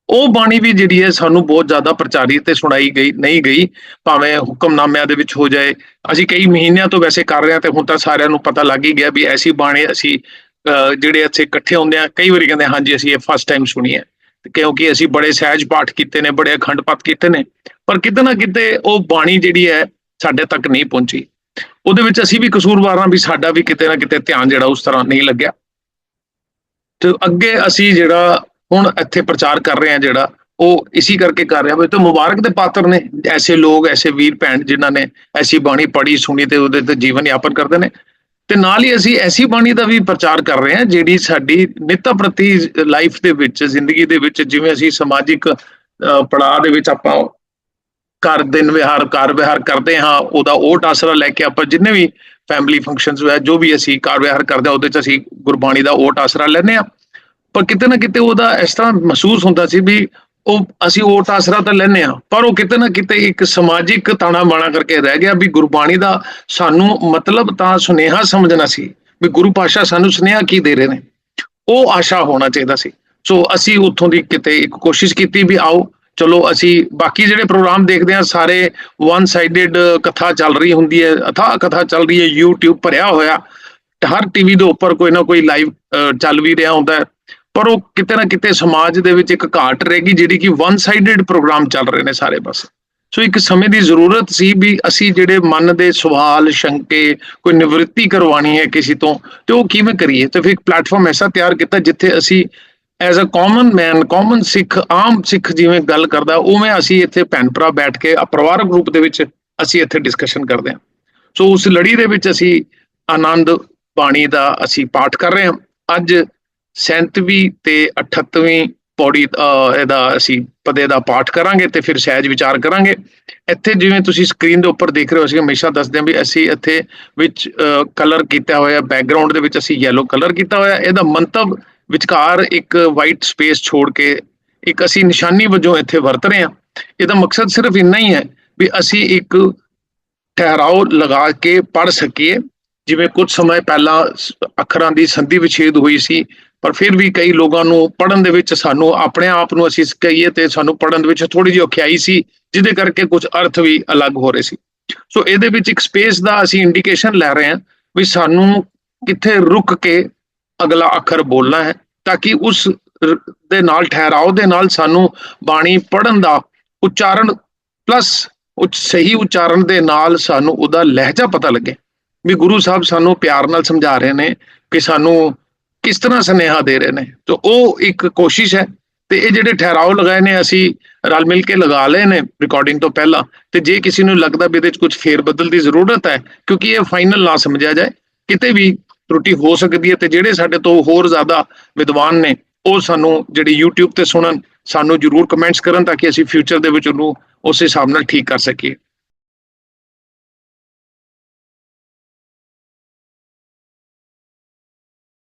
Speaker 1: ਉਹ ਬਾਣੀ ਵੀ ਜਿਹੜੀ ਹੈ ਸਾਨੂੰ ਬਹੁਤ ਜ਼ਿਆਦਾ ਪ੍ਰਚਾਰੀ ਤੇ ਸੁਣਾਈ ਗਈ ਨਹੀਂ ਗਈ ਭਾਵੇਂ ਹੁਕਮਨਾਮਿਆਂ ਦੇ ਵਿੱਚ ਹੋ ਜਾਏ। ਅਸੀਂ ਕਈ ਮਹੀਨਿਆਂ ਤੋਂ ਵੈਸੇ ਕਰ ਰਹੇ ਹਾਂ ਤੇ ਹੁਣ ਤਾਂ ਸਾਰਿਆਂ ਨੂੰ ਪਤਾ ਲੱਗ ਹੀ ਗਿਆ ਵੀ ਐਸੀ ਬਾਣੀ ਅਸੀਂ ਅਹ, ਜਿਹੜੇ ਇੱਥੇ ਇਕੱਠੇ ਹੁੰਦੇ ਆ ਕਈ ਵਾਰੀ ਕਹਿੰਦੇ ਹਾਂਜੀ ਅਸੀਂ ਇਹ ਫਸਟ ਟਾਈਮ ਸੁਣੀ ਹੈ। ਕਿਉਂਕਿ ਅਸੀਂ ਬੜੇ ਸਹਿਜ ਪਾਠ ਕੀਤੇ ਨੇ ਬੜੇ ਅਖੰਡ ਪਾਠ ਕੀਤੇ ਨੇ ਪਰ ਕਿਤੇ ਨਾ ਕਿਤੇ ਉਹ ਬਾਣੀ ਜਿਹੜੀ ਹੈ ਸਾਡੇ ਤੱਕ ਨਹੀਂ ਪਹੁੰਚੀ। ਉਹਦੇ ਵਿੱਚ ਅਸੀਂ ਵੀ ਕਸੂਰਵਾਰ ਹਾਂ ਵੀ ਸਾਡਾ ਵੀ ਕਿਤੇ ਨਾ ਕਿਤੇ ਧਿਆਨ ਜਿਹੜਾ ਉਸ ਤਰ੍ਹਾਂ ਨਹੀਂ ਲੱਗਿਆ। ਤੇ ਅੱਗੇ ਅਸੀਂ ਜਿਹੜਾ ਹੁਣ ਇੱਥੇ ਪ੍ਰਚਾਰ ਕਰ ਰਹੇ ਹਾਂ ਜਿਹੜਾ, ਉਹ ਇਸੇ ਕਰਕੇ ਕਰ ਰਿਹਾ ਵੀ ਤੇ ਮੁਬਾਰਕ ਦੇ ਪਾਤਰ ਨੇ, ਐਸੇ ਲੋਕ, ਐਸੇ ਵੀਰ ਭੈਣ ਜਿਨ੍ਹਾਂ ਨੇ ਐਸੀ ਬਾਣੀ ਪੜ੍ਹੀ, ਸੁਣੀ ਤੇ ਉਹਦੇ ਤੇ ਜੀਵਨ ਯਾਪਨ ਕਰਦੇ ਨੇ। ਤੇ ਨਾਲ ਹੀ ਅਸੀਂ ਐਸੀ ਬਾਣੀ ਦਾ ਵੀ ਪ੍ਰਚਾਰ ਕਰ ਰਹੇ ਹਾਂ ਜਿਹੜੀ ਸਾਡੀ ਨਿੱਤਾ ਪ੍ਰਤੀ ਲਾਈਫ ਦੇ ਵਿੱਚ, ਜ਼ਿੰਦਗੀ ਦੇ ਵਿੱਚ, ਜਿਵੇਂ ਅਸੀਂ ਸਮਾਜਿਕ ਪੜਾਅ ਦੇ ਵਿੱਚ ਆਪਾਂ ਘਰ ਦਿਨ ਵਿਹਾਰ ਕਾਰ ਵਿਹਾਰ ਕਰਦੇ ਹਾਂ, ਉਹਦਾ ਓਟ ਆਸਰਾ ਲੈ ਕੇ ਆਪਾਂ ਜਿੰਨੇ ਵੀ ਫੈਮਿਲੀ ਫੰਕਸ਼ਨਸ ਹੋਇਆ, ਜੋ ਵੀ ਅਸੀਂ ਕਾਰ ਵਿਹਾਰ ਕਰਦੇ ਹਾਂ, ਉਹਦੇ ਚ ਅਸੀਂ ਗੁਰਬਾਣੀ ਦਾ ਓਟ ਆਸਰਾ ਲੈਂਦੇ ਹਾਂ। ਪਰ ਕਿਤੇ ਨਾ ਕਿਤੇ ਉਹਦਾ ਇਸ ਤਰ੍ਹਾਂ ਮਹਿਸੂਸ ਹੁੰਦਾ ਸੀ ਵੀ ਉਹ ਅਸੀਂ ਓਟ ਆਸਰਾ ਤਾਂ ਲੈਂਦੇ ਹਾਂ, ਪਰ ਉਹ ਕਿਤੇ ਨਾ ਕਿਤੇ ਇੱਕ ਸਮਾਜਿਕ ਤਾਣਾ ਬਾਣਾ ਕਰਕੇ ਰਹਿ ਗਿਆ ਵੀ ਗੁਰਬਾਣੀ ਦਾ ਸਾਨੂੰ ਮਤਲਬ ਤਾਂ ਸੁਨੇਹਾ ਸਮਝਣਾ ਸੀ ਵੀ ਗੁਰੂ ਪਾਸ਼ਾ ਸਾਨੂੰ ਸੁਨੇਹਾ ਕੀ ਦੇ ਰਹੇ ਨੇ। ਉਹ ਆਸ਼ਾ ਹੋਣਾ ਚਾਹੀਦਾ ਸੀ। ਸੋ ਅਸੀਂ ਉੱਥੋਂ ਦੀ ਕਿਤੇ ਇੱਕ ਕੋਸ਼ਿਸ਼ ਕੀਤੀ ਵੀ ਆਓ, ਚਲੋ ਅਸੀਂ ਬਾਕੀ ਜਿਹੜੇ ਪ੍ਰੋਗਰਾਮ ਦੇਖਦੇ ਹਾਂ, ਸਾਰੇ ਵਨ ਸਾਈਡਡ ਕਥਾ ਚੱਲ ਰਹੀ ਹੁੰਦੀ ਹੈ ਅਥਾ ਕਥਾ ਚੱਲ ਰਹੀ ਹੈ, YouTube ਭਰਿਆ ਹੋਇਆ ਤੇ ਹਰ ਟੀਵੀ ਦੇ ਉੱਪਰ ਕੋਈ ਨਾ ਕੋਈ ਲਾਈਵ ਚੱਲ ਵੀ ਰਿਹਾ ਹੁੰਦਾ ਹੈ। ਪਰ ਉਹ ਕਿਤੇ ਨਾ ਕਿਤੇ ਸਮਾਜ ਦੇ ਵਿੱਚ ਇੱਕ ਘਾਟ ਰਹੇਗੀ ਜਿਹੜੀ ਕਿ ਵਨ ਸਾਈਡਡ ਪ੍ਰੋਗਰਾਮ ਚੱਲ ਰਹੇ ਨੇ ਸਾਰੇ ਪਾਸੇ ਸੋ ਇੱਕ ਸਮੇਂ ਦੀ ਜ਼ਰੂਰਤ ਸੀ ਵੀ ਅਸੀਂ ਜਿਹੜੇ ਮਨ ਦੇ ਸਵਾਲ, ਸ਼ੰਕੇ, ਕੋਈ ਨਿਵ੍ਰਿੱਤੀ ਕਰਵਾਣੀ ਹੈ ਕਿਸੇ ਤੋਂ, ਤੇ ਉਹ ਕਿਵੇਂ ਕਰੀਏ? ਤੇ ਫਿਰ ਇੱਕ ਪਲੇਟਫਾਰਮ ਐਸਾ ਤਿਆਰ ਕੀਤਾ ਜਿੱਥੇ ਅਸੀਂ as a common man common Sikh, ਆਮ ਸਿੱਖ ਜਿਵੇਂ ਗੱਲ ਕਰਦਾ, ਉਵੇਂ ਅਸੀਂ ਇੱਥੇ ਭੈਣ ਭਰਾ ਬੈਠ ਕੇ ਪਰਿਵਾਰਕ ਰੂਪ ਦੇ ਵਿੱਚ ਅਸੀਂ ਇੱਥੇ ਡਿਸਕਸ਼ਨ ਕਰਦੇ ਹਾਂ। ਸੋ ਉਸ ਲੜੀ ਦੇ ਵਿੱਚ ਅਸੀਂ ਆਨੰਦ ਬਾਣੀ ਦਾ ਅਸੀਂ ਪਾਠ ਕਰ ਰਹੇ ਹਾਂ। ਅੱਜ 37ਵੀਂ ਤੇ 38ਵੀਂ ਪੌੜੀ ਇਹਦਾ ਅਸੀਂ ਪਦੇ ਦਾ ਪਾਠ ਕਰਾਂਗੇ ਤੇ ਫਿਰ ਸਹਿਜ ਵਿਚਾਰ ਕਰਾਂਗੇ। ਇੱਥੇ ਜਿਵੇਂ ਤੁਸੀਂ ਸਕਰੀਨ ਦੇ ਉੱਪਰ ਦੇਖ ਰਹੇ ਹੋ, ਅਸੀਂ ਹਮੇਸ਼ਾ ਦੱਸਦੇ ਹਾਂ ਵੀ ਅਸੀਂ ਇੱਥੇ ਵਿੱਚ ਕਲਰ ਕੀਤਾ ਹੋਇਆ ਬੈਕਗ੍ਰਾਉਂਡ ਦੇ ਵਿੱਚ ਅਸੀਂ ਯੈਲੋ ਕਲਰ ਕੀਤਾ ਹੋਇਆ। ਇਹਦਾ ਮੰਤਵ ਵਿਚਕਾਰ ਇੱਕ ਵਾਈਟ ਸਪੇਸ ਛੋੜ ਕੇ ਇੱਕ ਅਸੀਂ ਨਿਸ਼ਾਨੀ ਵਜੋਂ ਇੱਥੇ ਵਰਤ ਰਹੇ ਹਾਂ। ਇਹਦਾ ਮਕਸਦ ਸਿਰਫ ਇੰਨਾ ਹੀ ਹੈ ਵੀ ਅਸੀਂ ਇੱਕ ਠਹਿਰਾਓ ਲਗਾ ਕੇ ਪੜ ਸਕੀਏ। ਜਿਵੇਂ ਕੁਝ ਸਮੇਂ ਪਹਿਲਾਂ ਅੱਖਰਾਂ ਦੀ ਸੰਧੀ ਵਿਛੇਦ ਹੋਈ ਸੀ, ਪਰ ਫਿਰ ਵੀ ਕਈ ਲੋਕਾਂ ਨੂੰ ਪੜਨ ਦੇ ਵਿੱਚ ਸਾਨੂੰ ਆਪਣੇ ਆਪ ਨੂੰ ਅਸੀਂ ਕਹੀਏ ਤੇ ਸਾਨੂੰ ਪੜਨ ਦੇ ਵਿੱਚ ਥੋੜੀ ਜਿਹੀ ਔਖਿਆਈ ਸੀ, ਜਿਹਦੇ ਕਰਕੇ ਕੁਝ ਅਰਥ ਵੀ ਅਲੱਗ ਹੋ ਰਹੇ ਸੀ। ਸੋ ਇਹਦੇ ਵਿੱਚ ਇੱਕ ਸਪੇਸ ਦਾ ਅਸੀਂ ਇੰਡੀਕੇਸ਼ਨ ਲੈ ਰਹੇ ਹਾਂ ਵੀ ਸਾਨੂੰ ਕਿੱਥੇ ਰੁਕ ਕੇ ਅਗਲਾ ਅੱਖਰ ਬੋਲਣਾ ਹੈ, ਤਾਂ ਕਿ ਉਸ ਦੇ ਨਾਲ ਠਹਿਰਾਓ ਦੇ ਨਾਲ ਸਾਨੂੰ ਬਾਣੀ ਪੜਨ ਦਾ ਉਚਾਰਨ ਪਲੱਸ ਉੱਚ ਸਹੀ ਉਚਾਰਨ ਦੇ ਨਾਲ ਸਾਨੂੰ ਉਹਦਾ ਲਹਿਜਾ ਪਤਾ ਲੱਗੇ। ਵੀ ਗੁਰੂ ਸਾਹਿਬ ਸਾਨੂੰ ਪਿਆਰ ਨਾਲ ਸਮਝਾ ਰਹੇ ਨੇ ਕਿ ਸਾਨੂੰ ਕਿਸ ਤਰ੍ਹਾਂ ਸੁਨੇਹਾ ਦੇ ਰਹੇ ਨੇ। ਤਾਂ ਉਹ ਇੱਕ ਕੋਸ਼ਿਸ਼ ਹੈ ਤੇ ਇਹ ਜਿਹੜੇ ਠਹਿਰਾਓ ਲਗਾਏ ਨੇ, ਅਸੀਂ ਰਲ ਮਿਲ ਕੇ ਲਗਾ ਲਏ ਨੇ ਰਿਕਾਰਡਿੰਗ ਤੋਂ ਪਹਿਲਾਂ ਤੇ ਜੇ ਕਿਸੇ ਨੂੰ ਲੱਗਦਾ ਵੀ ਇਹਦੇ ਵਿੱਚ ਕੁਝ ਫੇਰ ਬਦਲ ਦੀ ਜ਼ਰੂਰਤ ਹੈ, ਕਿਉਂਕਿ ਇਹ ਫਾਈਨਲ ਨਾ ਸਮਝਿਆ ਜਾਏ, ਕਿਤੇ ਵੀ ਤਰੁੱਟੀ ਹੋ ਸਕਦੀ ਹੈ ਤੇ ਜਿਹੜੇ ਸਾਡੇ ਤੋਂ ਹੋਰ ਜ਼ਿਆਦਾ ਵਿਦਵਾਨ ਨੇ, ਉਹ ਸਾਨੂੰ ਜਿਹੜੀ YouTube ਤੇ ਸੁਣਨ, ਸਾਨੂੰ ਜਰੂਰ ਕਮੈਂਟਸ ਕਰਨ ਤਾਂ ਕਿ ਅਸੀਂ ਫਿਊਚਰ ਦੇ ਵਿੱਚ ਉਹਨੂੰ ਉਸ ਹਿਸਾਬ ਨਾਲ ਠੀਕ ਕਰ ਸਕੀਏ।